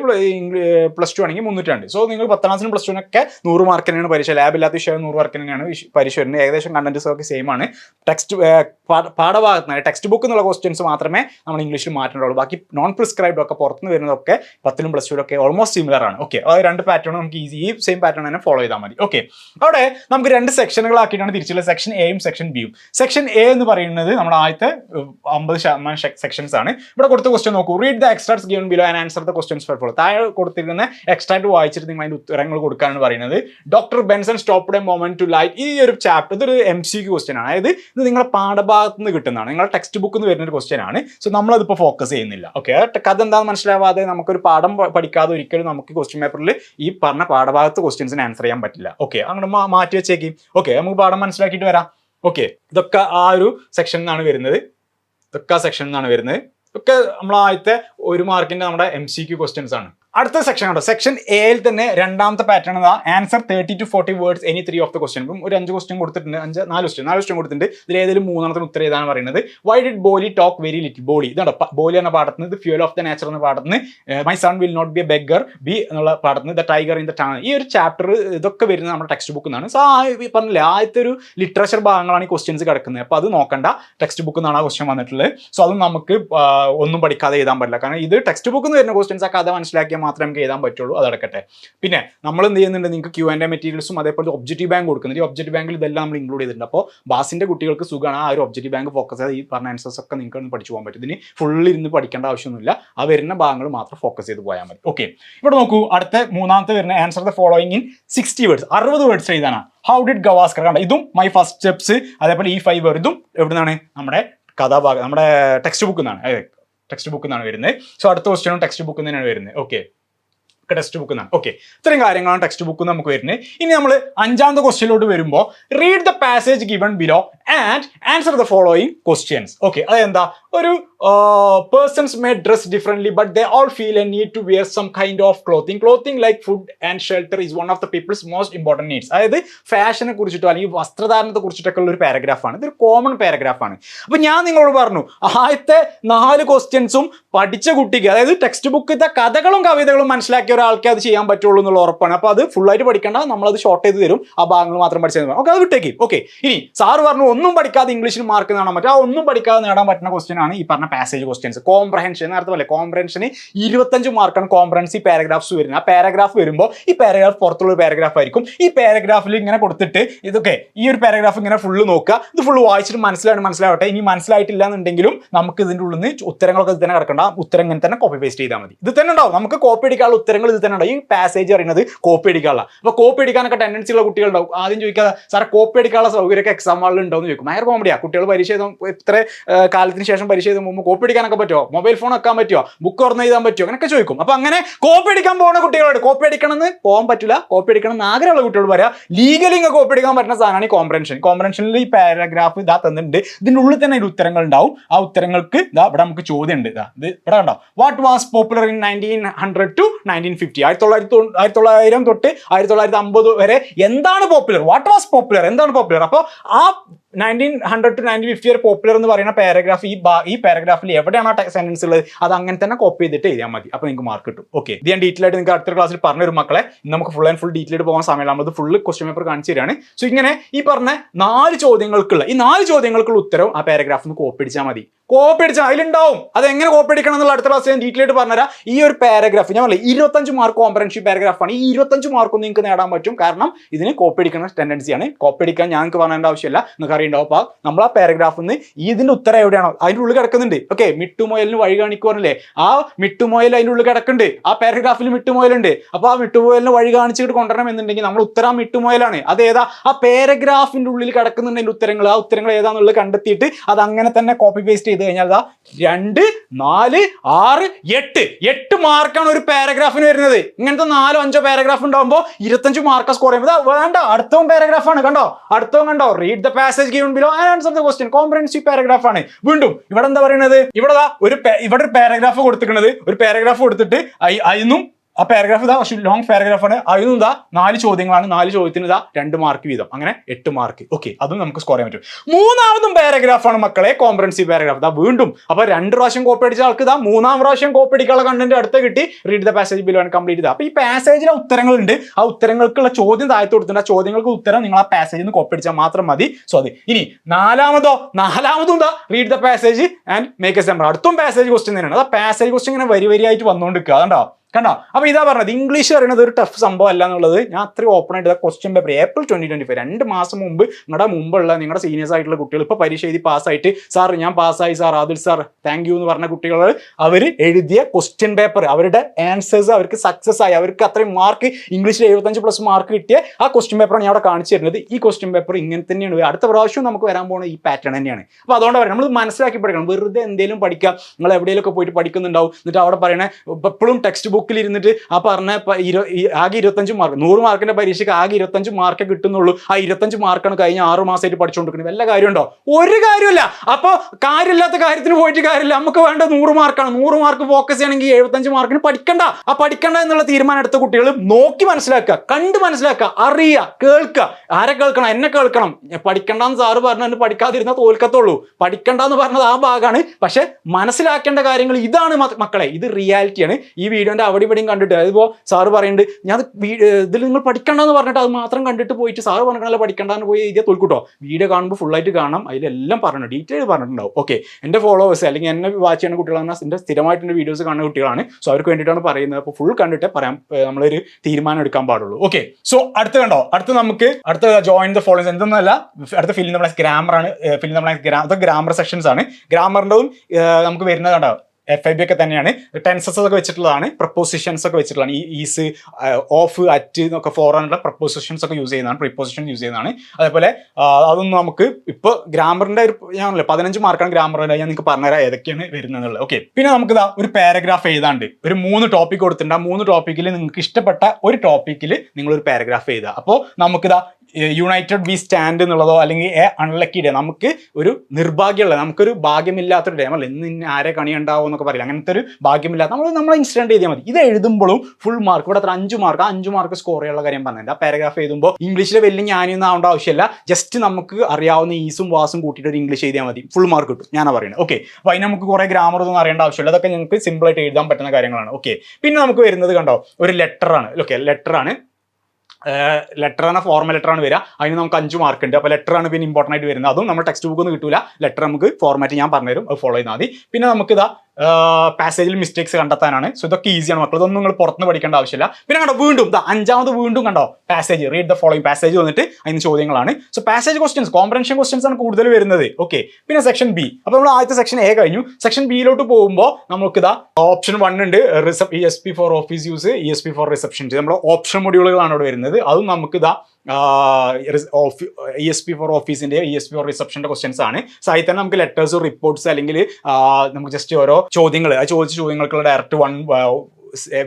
പ്ലസ് ടു ആണെങ്കിൽ മുന്നൂറ്റി രണ്ട്. സോ നിങ്ങൾ പത്താം ക്ലാസ്സിനും പ്ലസ് ടുവിനൊക്കെ നൂറ് മാർക്ക് തന്നെയാണ് പരീക്ഷ. ലാബ് ഇല്ലാത്ത വിഷയം നൂറ് മാർക്ക് തന്നെയാണ് പരീക്ഷ വരുന്നത്. ഏകദേശം കണ്ടന്റ്സ് ഒക്കെ സെയിം ആണ്. ടെക്സ്റ്റ് പാഠഭാഗത്ത് നിന്ന് ടെക്സ്റ്റ് ബുക്ക് എന്നുള്ള ക്വസ്റ്റ്യൻസ് മാത്രമേ നമ്മൾ ഇംഗ്ലീഷിൽ മാറ്റേണ്ടുള്ളൂ ബാക്കി നോൺ പ്രിസ്ക്രൈബ്ഡ് ഒക്കെ പുറത്തുനിന്ന് വരുന്നതൊക്കെ പത്തിലും പ്ലസ് ടുവിലൊക്കെ ഓൾമോസ്റ്റ് സിമിലർ ആണ്. ഓക്കെ അത് രണ്ട് പാറ്റേൺ നമുക്ക് ഈസി ഈ സെയിം പാറ്റേൺ തന്നെ ഫോളോ ചെയ്താൽ മതി. ഓക്കെ അവിടെ നമുക്ക് രണ്ട് സെക്ഷനുകളാക്കിയിട്ടാണ് തിരിച്ചുള്ള സെക്ഷൻ എയും സെക്ഷൻ ബിയും സെക്ഷൻ എ എന്ന് പറയുന്നത് നമ്മുടെ ആദ്യത്തെ അമ്പത് ശതമാനം സെക്ഷൻസ് ആണ്. ഇവിടെ കൊടുത്ത ക്വസ്റ്റ്യൻ നോക്കൂ. Read the extracts given below and answer the questions for താഴെ കൊടുത്തിരിക്കുന്ന എക്സ്ട്രാക്ട് വായിച്ചിട്ട് നിങ്ങൾ അതിന്റെ ഉത്തരങ്ങൾ കൊടുക്കാനാണ് പറയുന്നത്. Doctor Benson stop a moment to light ഈ ഒരു ചാപ്റ്റർ ഇതൊരു എം സി ക്യു ക്വസ്റ്റ്യൻ ആണ്. അതായത് ഇത് നിങ്ങളുടെ പാഠഭാഗത്ത് നിന്ന് കിട്ടുന്നതാണ്. നിങ്ങളുടെ ടെക്സ്റ്റ് ബുക്കിൽ നിന്ന് വരുന്ന ഒരു ക്വസ്റ്റ്യൻ ആണ്. സോ നമ്മളതിപ്പോൾ ഫോക്കസ് ചെയ്യുന്നില്ല. ഓക്കെ കഥ എന്താണെന്ന് മനസ്സിലാവാതെ നമുക്കൊരു പാഠം പഠിക്കാതെ ഒരിക്കലും നമുക്ക് ക്വസ്റ്റ്യൻ പേപ്പറിൽ ഈ പറഞ്ഞ പാഠഭാഗത്ത് ക്വസ്റ്റ്യൻസിന് ആൻസർ ചെയ്യാൻ പറ്റില്ല. ഓക്കെ അങ്ങനെ മാറ്റി വെച്ചേക്കും. ഓക്കെ നമുക്ക് പാഠം മനസ്സിലാക്കിയിട്ട് വരാം. ഓക്കെ ഇതൊക്കെ ആ ഒരു സെക്ഷനിൽ നിന്നാണ് വരുന്നത്. ഇതൊക്കെ ആ സെക്ഷനിൽ നിന്നാണ് വരുന്നത്. ഒക്കെ നമ്മൾ ആദ്യത്തെ ഒരു മാർക്കിന്റെ നമ്മുടെ എം സി ക്യു ക്വസ്റ്റ്യൻസ് ആണ്. അടുത്ത സെക്ഷൻ ഉണ്ടോ സെക്ഷൻ എയിൽ തന്നെ രണ്ടാമത്തെ pattern answer thirty to forty words any three of the question ഇപ്പം ഒരു അഞ്ച് ക്വസ്റ്റ്യൻ കൊടുത്തിട്ടുണ്ട്. അഞ്ച് നാല് ക്വസ്റ്റ്യൻ നാല് ക്വസ്റ്റ്യൻ കൊടുത്തിട്ടുണ്ട്. ഇതിൽ ഏതെങ്കിലും മൂന്നെണ്ണത്തിന് ഉത്തരം ഏതാണ് പറയുന്നത്. Why did Bholi talk very little Bholi ഇതാണ് ബോലി എന്ന പാഠത്തിന് ഇത് ഫ്യൂൽ ഓഫ് ദ നേച്ചർ എന്ന പാഠത്തിന് my son will not be a beggar be എന്നുള്ള പാഠത്തിന് the tiger in the tunnel ഈ ഒരു ചാപ്റ്റർ ഇതൊക്കെ വരുന്നത് നമ്മുടെ ടെക്സ്റ്റ് ബുക്ക് നിന്നാണ് സോ ആ പറഞ്ഞില്ലേ ആദ്യത്തെ ഒരു ലിറ്ററേച്ചർ ഭാഗങ്ങളാണ് ഈ ക്വസ്റ്റ്യൻസ് കിടക്കുന്നത്. അപ്പോൾ അത് നോക്കണ്ട. ടെക്സ്റ്റ് ബുക്ക് നിന്നാണ് ആ ക്വസ്റ്റ്യൻ വന്നിട്ടുള്ളത്. സോ അത് നമുക്ക് ഒന്നും പഠിക്കാതെ എഴുതാൻ പറ്റില്ല. കാരണം ഇത് ടെക്സ്റ്റ് ബുക്കിൽ നിന്ന് വരുന്ന ക്വസ്റ്റ്യൻസ് ആ കഥ മനസ്സിലാക്കിയാൽ മാത്രമേ നമുക്ക് എഴുതാൻ പറ്റുള്ളൂ അതടക്കട്ടെ പിന്നെ നമ്മൾ എന്ത് ചെയ്യുന്നുണ്ട്? നിങ്ങൾക്ക് ക്യൂ ആൻഡ് മെറ്റീരിയൽസും അതേപോലെ ഒബ്ജക്റ്റീവ് ബാങ്ക് കൊടുക്കുന്നുണ്ട്. ഈ ഒബ്ജക്റ്റീവ് ബാങ്കിൽ ഇതെല്ലാം നമ്മൾ ഇൻക്ലൂഡ് ചെയ്തിട്ടുണ്ട്. അപ്പോൾ ബാസിന്റെ കുട്ടികൾക്ക് സുഖമാണ്. ആ ഒരു ഒബ്ജക്റ്റീവ് ബാങ്ക് ഫോക്കസ് ചെയ്ത് ഈ പറഞ്ഞ ആൻസേഴ്സ് ഒക്കെ നിങ്ങൾക്ക് ഒന്ന് പഠിച്ചു പോകാൻ പറ്റും. ഇതിന് ഫുള്ളി ഇരുന്ന് പഠിക്കേണ്ട ആവശ്യമൊന്നുമില്ല. ആ വരുന്ന ഭാഗങ്ങൾ മാത്രം ഫോക്കസ് ചെയ്ത് പോയാൽ മതി. ഓക്കെ ഇവിടെ നോക്കൂ. അടുത്ത മൂന്നാമത്തെ വരുന്ന answer the following in sixty words അറുപത് വേർഡ്സ് എഴുതാനാണ്. ഹൗ ഡിഡ് ഗവാസ്കർ കണ്ട? ഇതും മൈ ഫസ്റ്റ് സ്റ്റെപ്സ് അതേപോലെ ഈ ഫൈവ് ഇതും എവിടുന്നാണ്? നമ്മുടെ കഥാഭാഗം നമ്മുടെ ടെക്സ്റ്റ് ബുക്കിൽ നിന്നാണ്. ടെക്സ്റ്റ് ബുക്ക് എന്നാണ് വരുന്നത് സോ അടുത്ത ക്വസ്റ്റ്യനും ടെക്സ്റ്റ് ബുക്ക് തന്നെയാണ് വരുന്നത് ഓക്കെ ടെക്സ്റ്റ് ബുക്ക് എന്നാണ് ഓക്കെ ഇത്രയും കാര്യങ്ങളാണ് ടെക്സ്റ്റ് ബുക്ക് നമുക്ക് വരുന്നത് ഇനി നമ്മൾ അഞ്ചാമത്തെ ക്വസ്റ്റ്യനിലോട്ട് വരുമ്പോൾ read the passage given below and answer the following questions okay അതെന്താ? ഒരു persons may dress differently but they all feel a need to wear some kind of clothing clothing like food and shelter is one of the people's most important needs അതായത് ഫാഷനെ കുറിച്ചിട്ടോ അല്ലെങ്കിൽ വസ്ത്രധാരണത്തെ കുറിച്ചിട്ടൊക്കെ ഉള്ള ഒരു പാരഗ്രാഫാണ് ഇതൊരു common പാരഗ്രാഫാണ് അപ്പോൾ ഞാൻ നിങ്ങളോട് പറഞ്ഞു ആദ്യത്തെ നാല് ക്വസ്റ്റ്യൻസും പഠിച്ച കുട്ടിക്ക് അതായത് ടെക്സ്റ്റ് ബുക്കിലത്തെ കഥകളും കവിതകളും മനസ്സിലാക്കിയ ഒരാൾക്ക് അത് ചെയ്യാൻ പറ്റുള്ളൂ എന്നുള്ള ഉറപ്പാണ്. അപ്പോൾ അത് ഫുള്ളായിട്ട് പഠിക്കേണ്ട നമ്മളത് ഷോർട്ട് ചെയ്ത് തരും. ആ ഭാഗങ്ങൾ മാത്രം പഠിച്ചാൽ ഓക്കെ അത് വിട്ടേക്ക്. ഓക്കെ ഇനി സാറ് പറഞ്ഞു ഒന്നും പഠിക്കാതെ ഇംഗ്ലീഷിൽ മാർക്ക് നേടാൻ പറ്റും. ആ ഒന്നും പഠിക്കാതെ നേടാൻ പറ്റുന്ന ക്വസ്റ്റ്യൻ ആണ് ഈ പറഞ്ഞ പാസേജ് ക്വസ്റ്റ്യൻസ് കോംപ്രഹെൻഷൻ നേരത്തെ പോലെ കോംപ്രഹെൻഷന് ഇരുപത്തഞ്ച് മാർക്കാണ് കോംപ്രഹൻസി പാരഗ്രാഫ്സ് വരുന്നത്. ആ പാരഗ്രാഫ് വരുമ്പോൾ ഈ പാരഗ്രാഫ് പുറത്തുള്ള പാരഗ്രാഫ് ആയിരിക്കും. ഈ പാരഗ്രാഫിൽ ഇങ്ങനെ കൊടുത്തിട്ട് ഇതൊക്കെ ഈ ഒരു പാരഗ്രാഫ് ഇങ്ങനെ ഫുള്ള് നോക്കുക. ഇത് ഫുള്ള് വായിച്ചിട്ട് മനസ്സിലാണ് മനസ്സിലാവട്ടെ. ഇനി മനസ്സിലായിട്ടില്ല എന്നുണ്ടെങ്കിലും നമുക്ക് ഇതിന്റെ ഉള്ളിൽ നിന്ന് ഉത്തരങ്ങളൊക്കെ ഇത് തന്നെ കിടക്കണ്ട. ഉത്തരം ഇങ്ങനെ തന്നെ കോപ്പി പേസ്റ്റ് ചെയ്താൽ മതി. ഇത് തന്നെ ഉണ്ടാവും. നമുക്ക് കോപ്പി അടിക്കാനുള്ള ഉത്തരങ്ങൾ ഇത് തന്നെ ഉണ്ടാവും. ഈ പാസേജ് പറയുന്നത് കോപ്പി അടിക്കാനുള്ള അപ്പോൾ കോപ്പി അടിക്കാനൊക്കെ ടെൻഡൻസി ഉള്ള കുട്ടികളുണ്ടാവും. ആദ്യം ചോദിക്കാതെ സാറേ കോപ്പി അടിക്കാനുള്ള സൗകര്യമൊക്കെ എക്സാം ഹാളിൽ ഉണ്ടാവും ചോദിക്കും ഭയങ്കര കോമഡിയാ കുട്ടികൾ പരീക്ഷ ഇത്ര കാലത്തിന് ശേഷം പരീക്ഷ മുമ്പ് കോപ്പി അടിക്കാനൊക്കെ പറ്റുമോ മൊബൈൽ ഫോൺ വെക്കാൻ പറ്റുമോ ബുക്ക് ഓർന്ന് എഴുതാൻ പറ്റുമോ അങ്ങനെയൊക്കെ ചോദിക്കും. അപ്പോൾ അങ്ങനെ കോപ്പി അടിക്കാൻ പോകുന്ന കുട്ടികളോട് കോപ്പി അടിക്കണമെന്ന് പോകാൻ പറ്റില്ല. കോപ്പി അടിക്കണം എന്ന് ആഗ്രഹമുള്ള കുട്ടികളോട് പറയാം. ലീഗലി ഇങ്ങനെ കോപ്പി അടിക്കാൻ പറ്റുന്ന സാധനമാണ് ഈ കോംപ്രൻഷൻ കോംപ്രൻഷനിൽ ഈ പാരഗ്രാഫ് ഇതാ തന്നിട്ടുണ്ട്. ഇതിന്റെ ഉള്ളിൽ തന്നെ ഒരു ഉത്തരങ്ങൾ ഉണ്ടാവും ആ ഉത്തരങ്ങൾക്ക് ഇതാ ഇവിടെ നമുക്ക് ചോദ്യം ഉണ്ട് ഇതാ ഇത് ഇവിടെ ഉണ്ടാവും what was popular in nineteen hundred to nineteen fifty ആയിരത്തി തൊള്ളായിരത്തി ആയിരത്തി തൊള്ളായിരം തൊട്ട് ആയിരത്തി തൊള്ളായിരത്തി അമ്പത് വരെ എന്താണ് പോപ്പുലർ വാട്ട് വാസ് പോപ്പുലർ എന്താണ് പോപ്പുലർ അപ്പോൾ ആ nineteen hundred to nineteen fifty വരെ പോപ്പുലർ എന്ന് പറയുന്ന പാരഗ്രാഫ് ഈ ഈ പാരഗ്രാഫിൽ എവിടെയാണ് ആ സെന്റൻസ് ഉള്ളത് അത് അങ്ങനെ തന്നെ കോപ്പി ചെയ്തിട്ട് എഴുതിയാൽ മതി. അപ്പോൾ നിങ്ങൾക്ക് മാർക്ക് കിട്ടും. ഓക്കെ ഇത് ഞാൻ ഡീറ്റെയിൽ ആയിട്ട് നിങ്ങൾക്ക് അടുത്ത ക്ലാസ്സിൽ പറഞ്ഞു ഒരു മക്കളെ നമുക്ക് ഫുൾ ആൻഡ് ഫുൾ ഡീറ്റെയിൽ പോകാൻ സമയമില്ല. നമ്മൾ ഫുൾ ക്വസ്റ്റ്യൻ പേപ്പർ കാണിച്ചു തരാണ്. സോ ഇങ്ങനെ ഈ പറഞ്ഞ നാല് ചോദ്യങ്ങൾക്കുള്ള ഈ നാല് ചോദ്യങ്ങൾക്കുള്ള ഉത്തരവും ആ പാരഗ്രാഫിൽ നിന്ന് കോപ്പി അടിച്ചാൽ മതി. കോപ്പി അടിച്ചാൽ അതിലുണ്ടാവും. അത് എങ്ങനെ കോപ്പി അടിക്കണം എന്നുള്ള അടുത്ത ക്ലാസ് ഞാൻ ഡീറ്റെയിൽ ആയിട്ട് പറഞ്ഞുതരാം. ഈ ഒരു പാരഗ്രാഫ് ഞാൻ പറഞ്ഞില്ല ഇരുപത്തഞ്ച് മാർക്ക് കോമ്പറൻഷീവ് പാരഗ്രാഫാണ് ഈ ഇരുപത്തഞ്ച് മാർക്കും നിങ്ങൾക്ക് നേടാൻ പറ്റും. കാരണം ഇതിന് കോപ്പി അടിക്കുന്ന ടെൻഡൻസിയാണ് കോപ്പി അടിക്കാൻ ഞങ്ങൾക്ക് പറയേണ്ട ആവശ്യമില്ല. നിങ്ങൾക്ക് അറിയാം അപ്പൊ നമ്മൾ ആ പാരഗ്രാഫിൽ നിന്ന് ഇതിന്റെ ഉത്തരം എവിടെയാണോ? അതിന്റെ ഉള്ളിൽ കിടക്കുന്നുണ്ട്. ഓക്കെ മിട്ടുമോയലിന് വഴി കാണിക്കുവാനല്ലേ ആ മിട്ടുമോയൽ അതിന്റെ ഉള്ളിൽ കിടക്കുന്നുണ്ട്. ആ പാരഗ്രാഫിൽ മിട്ടുമോയലുണ്ട്. അപ്പോൾ ആ മിട്ടുമോയലിന് വഴി കാണിച്ചിട്ട് കൊണ്ടുവരണം എന്നുണ്ടെങ്കിൽ നമ്മൾ ഉത്തരം മിട്ടുമോയലാണ്. അത് ഏതാ? ആ പാരഗ്രാഫിന്റെ ഉള്ളിൽ കിടക്കുന്നുണ്ട് അതിന്റെ ഉത്തരങ്ങൾ. ആ ഉത്തരങ്ങൾ ഏതാന്നുള്ളത് കണ്ടെത്തിയിട്ട് അത് അങ്ങനെ തന്നെ കോപ്പി പേസ്റ്റ് ചെയ്ത് കഴിഞ്ഞാൽ അതാ രണ്ട് നാല് ആറ് എട്ട്. എട്ട് മാർക്കാണ് ഒരു പാരഗ്രാഫിന് വരുന്നത്. ഇങ്ങനത്തെ നാലോ അഞ്ചോ പാരഗ്രാഫ് ഉണ്ടാകുമ്പോൾ ഇരുപത്തഞ്ച് മാർക്ക് സ്കോർ ചെയ്യുമ്പോൾ വേണ്ട. അടുത്തവും പാരഗ്രാഫാണ് കണ്ടോ? അടുത്തവും കണ്ടോ? Read the passage given below answer the question comprehensive paragraph ആണ്. വീണ്ടും ഇവിടെ എന്താ പറയുന്നത്? ഇവിടെ ഒരു ഇവിടെ ഒരു പാരഗ്രാഫ് കൊടുത്തിരിക്കുന്നത്. ഒരു പാരഗ്രാഫ് കൊടുത്തിട്ട് അതിനും ആ പാരഗ്രാഫ് ഇതാ ലോങ് പാരഗ്രാഫ് ആണ്. അതിനും ഇതാ നാല് ചോദ്യങ്ങളാണ്. നാല് ചോദ്യത്തിന് ഇതാ രണ്ട് മാർക്ക് വീതം. അങ്ങനെ എട്ട് മാർക്ക് ഓക്കെ അതും നമുക്ക് സ്കോർ ചെയ്യാൻ പറ്റും. മൂന്നാമതും പാരഗ്രാഫാണ് മക്കളെ. കോംപ്രൻസീവ് പാരഗ്രാഫ് ഇതാ വീണ്ടും. അപ്പൊ രണ്ട് പ്രാവശ്യം കോപ്പി അടിച്ച ആൾക്ക് ഇതാ മൂന്നാം പ്രാവശ്യം കോപ്പി അടിക്കാനുള്ള കണ്ടന്റ് അടുത്ത കിട്ടി. Read the passage below complete ചെയ്ത് അപ്പൊ ഈ പാസേജിലെ ഉത്തരങ്ങളുണ്ട്. ആ ഉത്തരങ്ങൾക്കുള്ള ചോദ്യം താഴ്ത്തു കൊടുത്തിട്ടുണ്ട്. ആ ചോദ്യങ്ങൾക്ക് ഉത്തരം നിങ്ങൾ ആ പാസേജിൽ നിന്ന് കോപ്പി അടിച്ചാൽ മാത്രം മതി. സോ അതെ ഇനി നാലാമതോ? നാലാമതും ഇതാ read the passage and make a summary അടുത്തും പാസേജ് ക്വസ്റ്റ്യൻ തന്നെയാണ്. അതാ പാസേജ് ക്വസ്റ്റ്യൻ ഇങ്ങനെ വരി വരിയായിട്ട് വന്നുകൊണ്ടിരിക്കുക അതുണ്ടോ കണ്ടോ? അപ്പൊ ഇതാ പറഞ്ഞത് ഇംഗ്ലീഷ് പറയുന്നത് ഒരു ടഫ് സംഭവം അല്ല എന്നുള്ളത്. ഞാൻ അത്രയും ഓപ്പൺ ആയിട്ട് question paper April twenty twenty five രണ്ട് മാസം മുമ്പ് നിങ്ങളുടെ മുമ്പുള്ള നിങ്ങളുടെ സീനിയേഴ്സ് ആയിട്ടുള്ള കുട്ടികൾ ഇപ്പൊ പരീക്ഷ എഴുതി പാസ്സായിട്ട് സാർ ഞാൻ പാസ്സായി sir Adil sir thank you എന്ന് പറഞ്ഞ കുട്ടികൾ അവർ എഴുതിയ ക്വസ്റ്റ്യൻ പേപ്പർ അവരുടെ ആൻസേഴ്സ് അവർക്ക് സക്സസ് ആയി അവർക്ക് അത്രയും മാർക്ക് ഇംഗ്ലീഷിൽ എഴുപത്തഞ്ച് പ്ലസ് മാർക്ക് കിട്ടിയ ആ ക്വസ്റ്റ്യൻ പേപ്പറാണ് ഞാൻ അവിടെ കാണിച്ചു തരുന്നത്. ഈ ക്വസ്റ്റ്യൻ പേപ്പർ ഇങ്ങനെ തന്നെയാണ്. അടുത്ത പ്രാവശ്യം നമുക്ക് വരാൻ പോകുന്ന ഈ പാറ്റേൺ തന്നെയാണ്. അപ്പോൾ അതുകൊണ്ട് പറയാം നമ്മൾ മനസ്സിലാക്കി പഠിക്കണം. വെറുതെ എന്തെങ്കിലും പഠിക്കാം. നിങ്ങൾ എവിടെയെങ്കിലുമൊക്കെ പോയിട്ട് പഠിക്കുന്നുണ്ടാവും. എന്നിട്ട് അവിടെ പറയണേ എപ്പോഴും ടെക്സ്റ്റ് ബുക്കിൽ ഇരുന്നിട്ട് ആ പറഞ്ഞ ആകെ ഇരുപത്തഞ്ച് മാർക്ക് നൂറ് മാർക്കിന്റെ പരീക്ഷയ്ക്ക് ആകെ ഇരുപത്തഞ്ച് മാർക്ക് കിട്ടുന്നുള്ളൂ. ആ ഇരുപത്തഞ്ച് മാർക്കാണ് കഴിഞ്ഞ ആറ് മാസമായിട്ട് പഠിച്ചുകൊണ്ടിരിക്കുന്നത് വല്ല കാര്യമുണ്ടോ? ഒരു കാര്യമില്ല അപ്പോൾ കാര്യമില്ലാത്ത കാര്യത്തിന് പോയിട്ട് കാര്യമില്ല. നമുക്ക് വേണ്ട നൂറ് മാർക്കാണ് നൂറ് മാർക്ക് ഫോക്കസ് ചെയ്യണമെങ്കിൽ എഴുപത്തഞ്ച് മാർക്കിന് പഠിക്കണ്ട. ആ പഠിക്കണ്ട എന്നുള്ള തീരുമാനം എടുത്ത കുട്ടികൾ നോക്കി മനസ്സിലാക്കുക കണ്ട് മനസ്സിലാക്കുക അറിയുക കേൾക്കുക. ആരെ കേൾക്കണം? എന്നെ കേൾക്കണം. പഠിക്കണ്ടെന്ന് സാറ് പറഞ്ഞിട്ട് പഠിക്കാതിരുന്നാൽ തോൽക്കത്തുള്ളൂ. പഠിക്കണ്ടെന്ന് പറഞ്ഞത് ആ ഭാഗമാണ്. പക്ഷെ മനസ്സിലാക്കേണ്ട കാര്യങ്ങൾ ഇതാണ് മക്കളെ. ഇത് റിയാലിറ്റിയാണ് ഈ വീഡിയോന്റെ അവിടെ ഇവിടെയും കണ്ടിട്ട്. ഇപ്പോൾ സാറ് പറയുന്നുണ്ട് ഞാൻ ഇതിൽ നിങ്ങൾ പഠിക്കണ്ടെന്ന് പറഞ്ഞിട്ട് അത് മാത്രം കണ്ടിട്ട് പോയിട്ട് സാറ് പറഞ്ഞാൽ പഠിക്കണ്ടെന്ന് പോയി എഴുതിയാൽ തോൽക്കൂട്ടോ. വീഡിയോ കാണുമ്പോൾ ഫുള്ളായിട്ട് കാണാം. അതിലെല്ലാം പറഞ്ഞു ഡീറ്റെയിൽ പറഞ്ഞിട്ടുണ്ടാവും. ഓക്കെ എന്റെ ഫോളോവേഴ്സ് അല്ലെങ്കിൽ എന്നെ വാച്ച് ചെയ്യുന്ന കുട്ടികളാണ് എന്റെ സ്ഥിരമായിട്ട് എന്റെ വീഡിയോസ് കാണുന്ന കുട്ടികളാണ്. സോ അവർക്ക് വേണ്ടിയിട്ടാണ് പറയുന്നത്. അപ്പോൾ ഫുൾ കണ്ടിട്ട് പറയാം. നമ്മളൊരു തീരുമാനം എടുക്കാൻ പാടുള്ളൂ. ഓക്കെ സോ അടുത്ത കണ്ടോ? അടുത്ത നമുക്ക് അടുത്ത ജോയിൻ ദ ഫോളോവേഴ്സ് എന്തെന്നല്ല അടുത്ത ഫിലിം നമ്മളെ ഗ്രാമർ ആണ്. ഫിലിം നമ്മളെ ഗ്രാമ ഗ്രാമർ സെക്ഷൻസ് ആണ്. ഗ്രാമറിന്റെതും നമുക്ക് വരുന്നത് കണ്ടോ? എഫ് ഐ ബി ഒക്കെ തന്നെയാണ്. ടെൻസസ് ഒക്കെ വെച്ചിട്ടുള്ളതാണ് പ്രപ്പോസിഷൻസ് ഒക്കെ വെച്ചിട്ടുള്ളതാണ്. ഈ ഈസ് ഓഫ് അറ്റ് എന്നൊക്കെ ഫോറിനുള്ള പ്രപ്പോസിഷൻസ് ഒക്കെ യൂസ് ചെയ്യുന്നതാണ് പ്രിപ്പോസിഷൻ യൂസ് ചെയ്യുന്നതാണ്. അതേപോലെ അതൊന്നും നമുക്ക് ഇപ്പോൾ ഗ്രാമറിന്റെ ഒരു ഞാനല്ലേ പതിനഞ്ച് മാർക്കാണ് ഗ്രാമറിന്റെ ഞാൻ നിങ്ങൾക്ക് പറഞ്ഞുതരാം ഏതൊക്കെയാണ് വരുന്നത് ഓക്കെ പിന്നെ നമുക്ക് ഇതാ ഒരു പാരഗ്രാഫ് എഴുതാണ്ട് ഒരു മൂന്ന് ടോപ്പിക് കൊടുത്തിട്ടുണ്ട്. ആ മൂന്ന് ടോപ്പിക്കിൽ നിങ്ങൾക്ക് ഇഷ്ടപ്പെട്ട ഒരു ടോപ്പിക്കിൽ നിങ്ങൾ ഒരു പാരഗ്രാഫ് എഴുതുക. അപ്പോൾ നമുക്കിതാ യുണൈറ്റഡ് വി സ്റ്റാൻഡ് എന്നുള്ളതോ അല്ലെങ്കിൽ എ അൺലക്കി ഡേ നമുക്ക് ഒരു നിർഭാഗ്യമുള്ള നമുക്കൊരു ഭാഗ്യമില്ലാത്തൊരു ഡേ നമ്മൾ ഇന്ന് ആരെ കണി ഉണ്ടാവും എന്നൊക്കെ പറയില്ല? അങ്ങനത്തെ ഒരു ഭാഗ്യമില്ലാത്ത നമ്മൾ നമ്മൾ ഇൻസിഡന്റ് എഴുതിയാൽ മതി. ഇത് എഴുതുമ്പോഴും ഫുൾ മാർക്ക് ഇവിടെ അത്ര അഞ്ച് മാർക്ക് അഞ്ച് മാർക്ക് സ്കോർ ചെയ്യാനുള്ള കാര്യം പറഞ്ഞത് ആ പാരഗ്രാഫ് എഴുതുമ്പോൾ ഇംഗ്ലീഷിൽ വലിയ ഞാനൊന്നും ആവേണ്ട ആവശ്യമില്ല. ജസ്റ്റ് നമുക്ക് അറിയാവുന്ന ഈസും വാസും കൂട്ടിയിട്ട് ഒരു ഇംഗ്ലീഷ് എഴുതിയാൽ മതി. ഫുൾ മാർക്ക് കിട്ടും. ഞാൻ പറയുന്നത് ഓക്കെ അപ്പോൾ അതിന് നമുക്ക് കുറേ ഗ്രാമർ ഒന്നും അറിയേണ്ട ആവശ്യമില്ല. അതൊക്കെ ഞങ്ങൾക്ക് സിമ്പിളായിട്ട് എഴുതാൻ പറ്റുന്ന കാര്യങ്ങളാണ്. ഓക്കെ പിന്നെ നമുക്ക് വരുന്നത് കണ്ടോ? ഒരു ലെറ്ററാണ് ഓക്കെ ഓക്കെ ലെറ്റർ ആണ് ഫോർമൽ ലെറ്റർ ആണ് വരിക. അതിന് നമുക്ക് അഞ്ച് മാർക്ക് ഉണ്ട്. അപ്പോൾ ലെറ്റർ ആണ് പിന്നെ ഇമ്പോർട്ടന്റ് ആയിട്ട് വരുന്നത്. അതും നമ്മുടെ ടെക്സ്റ്റ് ബുക്ക് ഒന്നും കിട്ടില്ല ലെറ്റർ നമുക്ക് ഫോർമാറ്റ് ഞാൻ പറഞ്ഞുതരും. അത് ഫോളോ ചെയ്താൽ മതി. പിന്നെ നമുക്ക് ഇതാ പാസേജിൽ മിസ്റ്റേക്സ് കണ്ടെത്താനാണ്. സോ ഇതൊക്കെ ഈസിയാണ് മക്കൾ ഇതൊന്നും നിങ്ങൾ പുറത്തുനിന്ന് പഠിക്കേണ്ട ആവശ്യമില്ല. പിന്നെ കണ്ടോ വീണ്ടും ഇതാ അഞ്ചാമത് വീണ്ടും കണ്ടോ passage read the following passage വന്നിട്ട് അതിന് ചോദ്യങ്ങളാണ്. So passage questions comprehension questions ആണ് കൂടുതൽ വരുന്നത്. ഓക്കെ പിന്നെ സെക്ഷൻ ബി അപ്പോൾ നമ്മൾ ആദ്യത്തെ സെക്ഷൻ എ കഴിഞ്ഞു. സെക്ഷൻ ബിയിലോട്ട് പോകുമ്പോൾ നമുക്ക് ഇതാ ഓപ്ഷൻ വൺ ഉണ്ട്. E S P for office use E S P for reception നമ്മുടെ ഓപ്ഷൻ മൊഡ്യൂളുകളാണ് ഇവിടെ വരുന്നത്. അതും നമുക്ക് ഇതാ ഇ എസ് പി ഫോർ ഓഫീസിന്റെ ഇ എസ് പി ഫോർ റിസപ്ഷന്റെ ക്വസ്റ്റ്യൻസ് ആണ്. സോ അതിൽ തന്നെ നമുക്ക് ലെറ്റേഴ്സ് റിപ്പോർട്ട്സ് അല്ലെങ്കിൽ നമുക്ക് ജസ്റ്റ് ഓരോ ചോദ്യങ്ങൾ ആ ചോദിച്ച ചോദ്യങ്ങൾക്കുള്ള direct one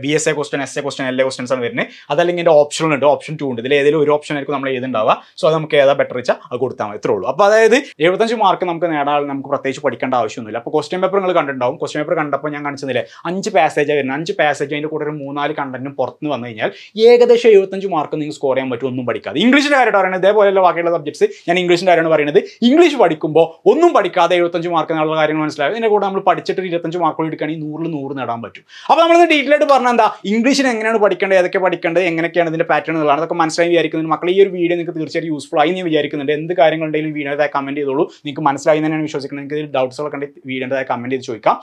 B S A question S A question എല്ലാ ക്വസ്റ്റൻസ് ആണ് വരുന്നത്. അതല്ലെങ്കിൽ എന്റെ ഓപ്ഷൻ ഉണ്ട്. ഓപ്ഷൻ ടു ഉണ്ട്. ഇതിൽ ഏതെങ്കിലും ഒരു ഓപ്ഷൻ ആയിരിക്കും നമ്മൾ എഴുതുണ്ടാവുക. സോ അത് നമുക്ക് ഏതാ ബെറ്റർ വെച്ചാൽ അത് കൊടുത്താൽ മതി. ഇത്രേ ഉള്ളൂ. അപ്പോൾ അതായത് എഴുപത്തഞ്ച് മാർക്ക് നമുക്ക് നേടാൻ നമുക്ക് പ്രത്യേകിച്ച് പഠിക്കേണ്ട ആവശ്യമൊന്നുമില്ല. അപ്പോൾ ക്വസ്റ്റ്യൻ പേപ്പർ നിങ്ങൾ കണ്ടിട്ടുണ്ടാവും. ക്വസ്റ്റ്യൻ പേപ്പർ കണ്ടപ്പോൾ ഞാൻ കാണിച്ചതില്ലേ? അഞ്ച് പാസേജ് വരുന്നത്. അഞ്ച് പാസേജ് അതിന്റെ കൂടെ ഒരു മൂന്നാൽ കണ്ടന്റും പുറത്തുനിന്ന് വന്നു കഴിഞ്ഞാൽ ഏകദേശം എഴുപത്തഞ്ച് മാർക്ക് നിങ്ങൾ സ്കോർ ചെയ്യാൻ പറ്റും. ഒന്നും പഠിക്കാതെ. ഇംഗ്ലീഷിന്റെ കാര്യമായിട്ട് പറയുന്നത് ഇതേപോലെയുള്ള ബാക്കിയുള്ള സബ്ജക്ട്സ് ഞാൻ ഇംഗ്ലീഷിന്റെ കാര്യമാണ് പറയുന്നത്. ഇംഗ്ലീഷ് പഠിക്കുമ്പോൾ ഒന്നും പഠിക്കാതെ എഴുപത്തഞ്ച് മാർക്ക് എന്നുള്ള കാര്യങ്ങൾ മനസ്സിലാവും. ഇതിന്റെ കൂടെ നമ്മൾ പഠിച്ചിട്ട് ഇരുപത്തഞ്ച് മാർക്കുകൾ എടുക്കുകയാണെങ്കിൽ നൂറിൽ നൂറ് നേടാൻ പറ്റും. അപ്പോൾ നമ്മൾ ഡീറ്റെയിൽ ആയിട്ട് പറഞ്ഞാൽ എന്താ ഇംഗ്ലീഷിന് എങ്ങനെയാണ് പഠിക്കേണ്ടത് ഏതൊക്കെ പഠിക്കേണ്ടത് എങ്ങനെയൊക്കെയാണ് ഇതിന്റെ പാറ്റേൺ എന്നുള്ളത്. അതൊക്കെ മനസ്സിലായി വിചാരിക്കുന്നുണ്ട്. മക്കളെ ഈ ഒരു വീഡിയോ നിങ്ങൾക്ക് തീർച്ചയായും യൂസ്ഫുൾ ആയി ഞാൻ വിചാരിക്കുന്നുണ്ട്. എന്ത് കാര്യങ്ങളുണ്ടെങ്കിലും വീഡിയോതായി കമന്റ് ചെയ്തോളൂ. നിങ്ങൾക്ക് മനസ്സിലായി എന്ന് തന്നെയാണ് വിശ്വസിക്കുന്നത്. നിങ്ങൾക്ക് ഡൗട്ട്സ് ഒക്കെ ഉണ്ടെങ്കിൽ വീഡിയോതായി കമന്റ് ചെയ്ത് ചോദിക്കാം.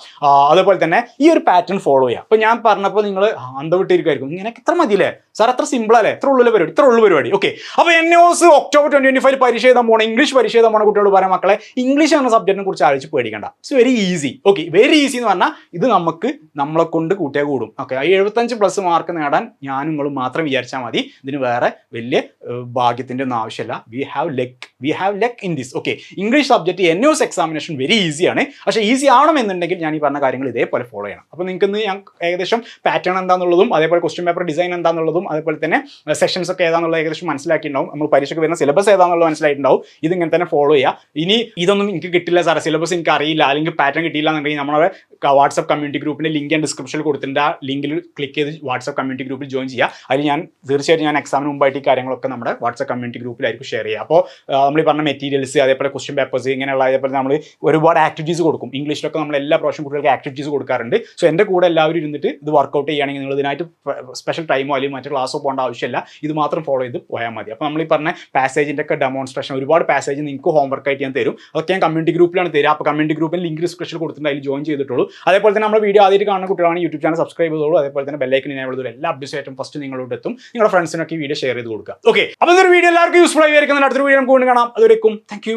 അതുപോലെ തന്നെ ഈ ഒരു പാറ്റേൺ ഫോളോ ചെയ്യാം അപ്പോൾ ഞാൻ പറഞ്ഞപ്പോൾ നിങ്ങൾ അന്തവിട്ടിരിക്കുമായിരിക്കും ഇങ്ങനെ ഇത്ര മതിയല്ലേ? സാർ അത്ര സിമ്പിൾ അല്ലേ? ഇത്ര ഉള്ളിൽ പരിപാടി ഇത്ര ഉള്ളൂ പരിപാടി. ഓക്കെ അപ്പോൾ എൻ ഒസ് ഒക്ടോബർ ട്വന്റി ഫൈവ് പരീക്ഷ എഴുതാൻ പോകണം ഇംഗ്ലീഷ് പരീക്ഷ എഴുതാൻ പോണ കുട്ടികളോട് പറയാം. മക്കളെ ഇംഗ്ലീഷ് എന്ന സബ്ജക്റ്റിനെ കുറിച്ച് ആലോചിച്ച് പേടിക്കണ്ട. It's very easy okay very easy എന്ന് പറഞ്ഞാൽ ഇത് നമുക്ക് നമ്മളെ കൊണ്ട് കൂട്ടിയാൽ കൂടും. ഓക്കെ ഈ എഴുപത്തഞ്ച് പ്ലസ് മാർക്ക് നേടാൻ ഞാൻ നിങ്ങളും മാത്രം വിചാരിച്ചാൽ മതി. ഇതിന് വേറെ വലിയ ഭാഗ്യത്തിന്റെ ഒന്നും ആവശ്യമില്ല we have luck we have luck in this okay English subject N S examination very ഈസിയാണ് പക്ഷേ ഈസി ആവണമെന്നുണ്ടെങ്കിൽ ഞാൻ ഈ പറഞ്ഞ കാര്യങ്ങൾ ഇതേപോലെ ഫോളോ ചെയ്യണം. അപ്പോൾ നിങ്ങൾക്ക് ഇന്ന് ഞാൻ ഏകദേശം പാറ്റേൺ എന്താണെന്നുള്ളതും അതേപോലെ ക്വസ്റ്റ്യൻ പേപ്പർ ഡിസൈൻ എന്താണെന്നുള്ളതും അതേപോലെ തന്നെ സെഷൻസ് ഒക്കെ ഏതാണെന്നുള്ളത് ഏകദേശം മനസ്സിലാക്കിയിട്ടുണ്ടാവും. നമ്മൾ പരീക്ഷയ്ക്ക് വരുന്ന സിലബസ് ഏതാണെന്നുള്ളത് മനസ്സിലായിട്ടുണ്ടാവും. ഇതിങ്ങനെ തന്നെ ഫോളോ ചെയ്യുക ഇനി ഇതൊന്നും എനിക്ക് കിട്ടില്ല സാറേ. സിലബസ് എനിക്ക് അറിയില്ല അല്ലെങ്കിൽ പാറ്റേൺ കിട്ടിയില്ല എന്നുണ്ടെങ്കിൽ നമ്മുടെ വാട്സ്ആപ്പ് കമ്മ്യൂണിറ്റി ഗ്രൂപ്പിന്റെ ലിങ്ക് ഞാൻ ഡിസ്ക്രിപ്ഷനിൽ കൊടുത്തിട്ടുണ്ട്. ആ ലിങ്കിൽ ക്ലിക്ക് ചെയ്ത് വാട്സ്ആപ്പ് കമ്മ്യൂണിറ്റി ഗ്രൂപ്പിൽ ജോയിൻ ചെയ്യുക. അതിൽ ഞാൻ തീർച്ചയായിട്ടും ഞാൻ എക്സാമിന് മുമ്പായിട്ട് ഈ കാര്യങ്ങളൊക്കെ നമ്മുടെ വാട്സ്ആപ്പ് കമ്മ്യൂണിറ്റി ഗ്രൂപ്പിലായിരിക്കും ഷെയർ ചെയ്യുക. അപ്പോൾ നമ്മൾ ഈ പറഞ്ഞ മെറ്റീരിയൽസ് അതേപോലെ ക്വസ്റ്റ്യൻ പേപ്പേഴ്സ് ഇങ്ങനെയുള്ള അതേപോലെ നമ്മൾ ഒരുപാട് ആക്ടിവിറ്റീസ് കൊടുക്കും. ഇംഗ്ലീഷിലൊക്കെ നമ്മൾ എല്ലാ പ്രാവശ്യം കുട്ടികൾക്ക് ആക്ടിവിറ്റീസ് കൊടുക്കാറുണ്ട്. സോ എന്റെ കൂടെ എല്ലാവരും ഇരുന്നിട്ട് ഇത് വർക്കൗട്ട് ചെയ്യുകയാണെങ്കിൽ നിങ്ങൾ ഇതിനായിട്ട് സ്പെഷ്യൽ ടൈമോ അല്ലെങ്കിൽ മറ്റു ക്ലാസ്സോ പോകേണ്ട ആവശ്യമില്ല. ഇത് മാത്രം ഫോളോ ചെയ്ത് പോയാൽ മതി. അപ്പോൾ നമ്മൾ ഈ പറഞ്ഞ പാസേജിന്റെ ഒക്കെ ഡെമോൺസ്ട്രേഷൻ ഒരുപാട് പാസേജ് നിങ്ങൾക്ക് ഹോംവർക്ക് ആയിട്ട് ഞാൻ തരും. അതൊക്കെ ഞാൻ കമ്മ്യൂണിറ്റി ഗ്രൂപ്പിലാണ് തരിക. അപ്പോൾ കമ്മ്യൂണിറ്റി ഗ്രൂപ്പിൽ ലിങ്ക് ഡിസ്ക്രിപ്ഷൻ കൊടുത്തിട്ടുണ്ട്. അതിൽ ജോയിൻ ചെയ്തിട്ടുള്ളൂ. അതേപോലെ തന്നെ നമ്മുടെ വീഡിയോ ആദ്യമായിട്ട് കാണുന്ന കുട്ടികളാണ് യൂട്യൂബ് ചാനൽ സബ്സ്ക്രൈബ് ചെയ്തോളൂ അതേപോലെ തന്നെ ബെല്ലൈക്കൻ ഇനേബിൾ എല്ലാ അപ്ഡേറ്റ്സ് ഫസ്റ്റ് നിങ്ങളോട് എത്തും. നിങ്ങളുടെ ഫ്രണ്ട്സിനൊക്കെ ഈ വീഡിയോ ഷെയർ ചെയ്ത് കൊടുക്കുക. ഓക്കെ അപ്പോൾ ഇതൊരു വീഡിയോ എല്ലാവർക്കും യൂസ്ഫുൾ ആയി വരിക്കുന്ന അടുത്തൊരു വീഡിയോ നമുക്ക് വീണ്ടും കാണാം. അതുവരെക്കും താങ്ക്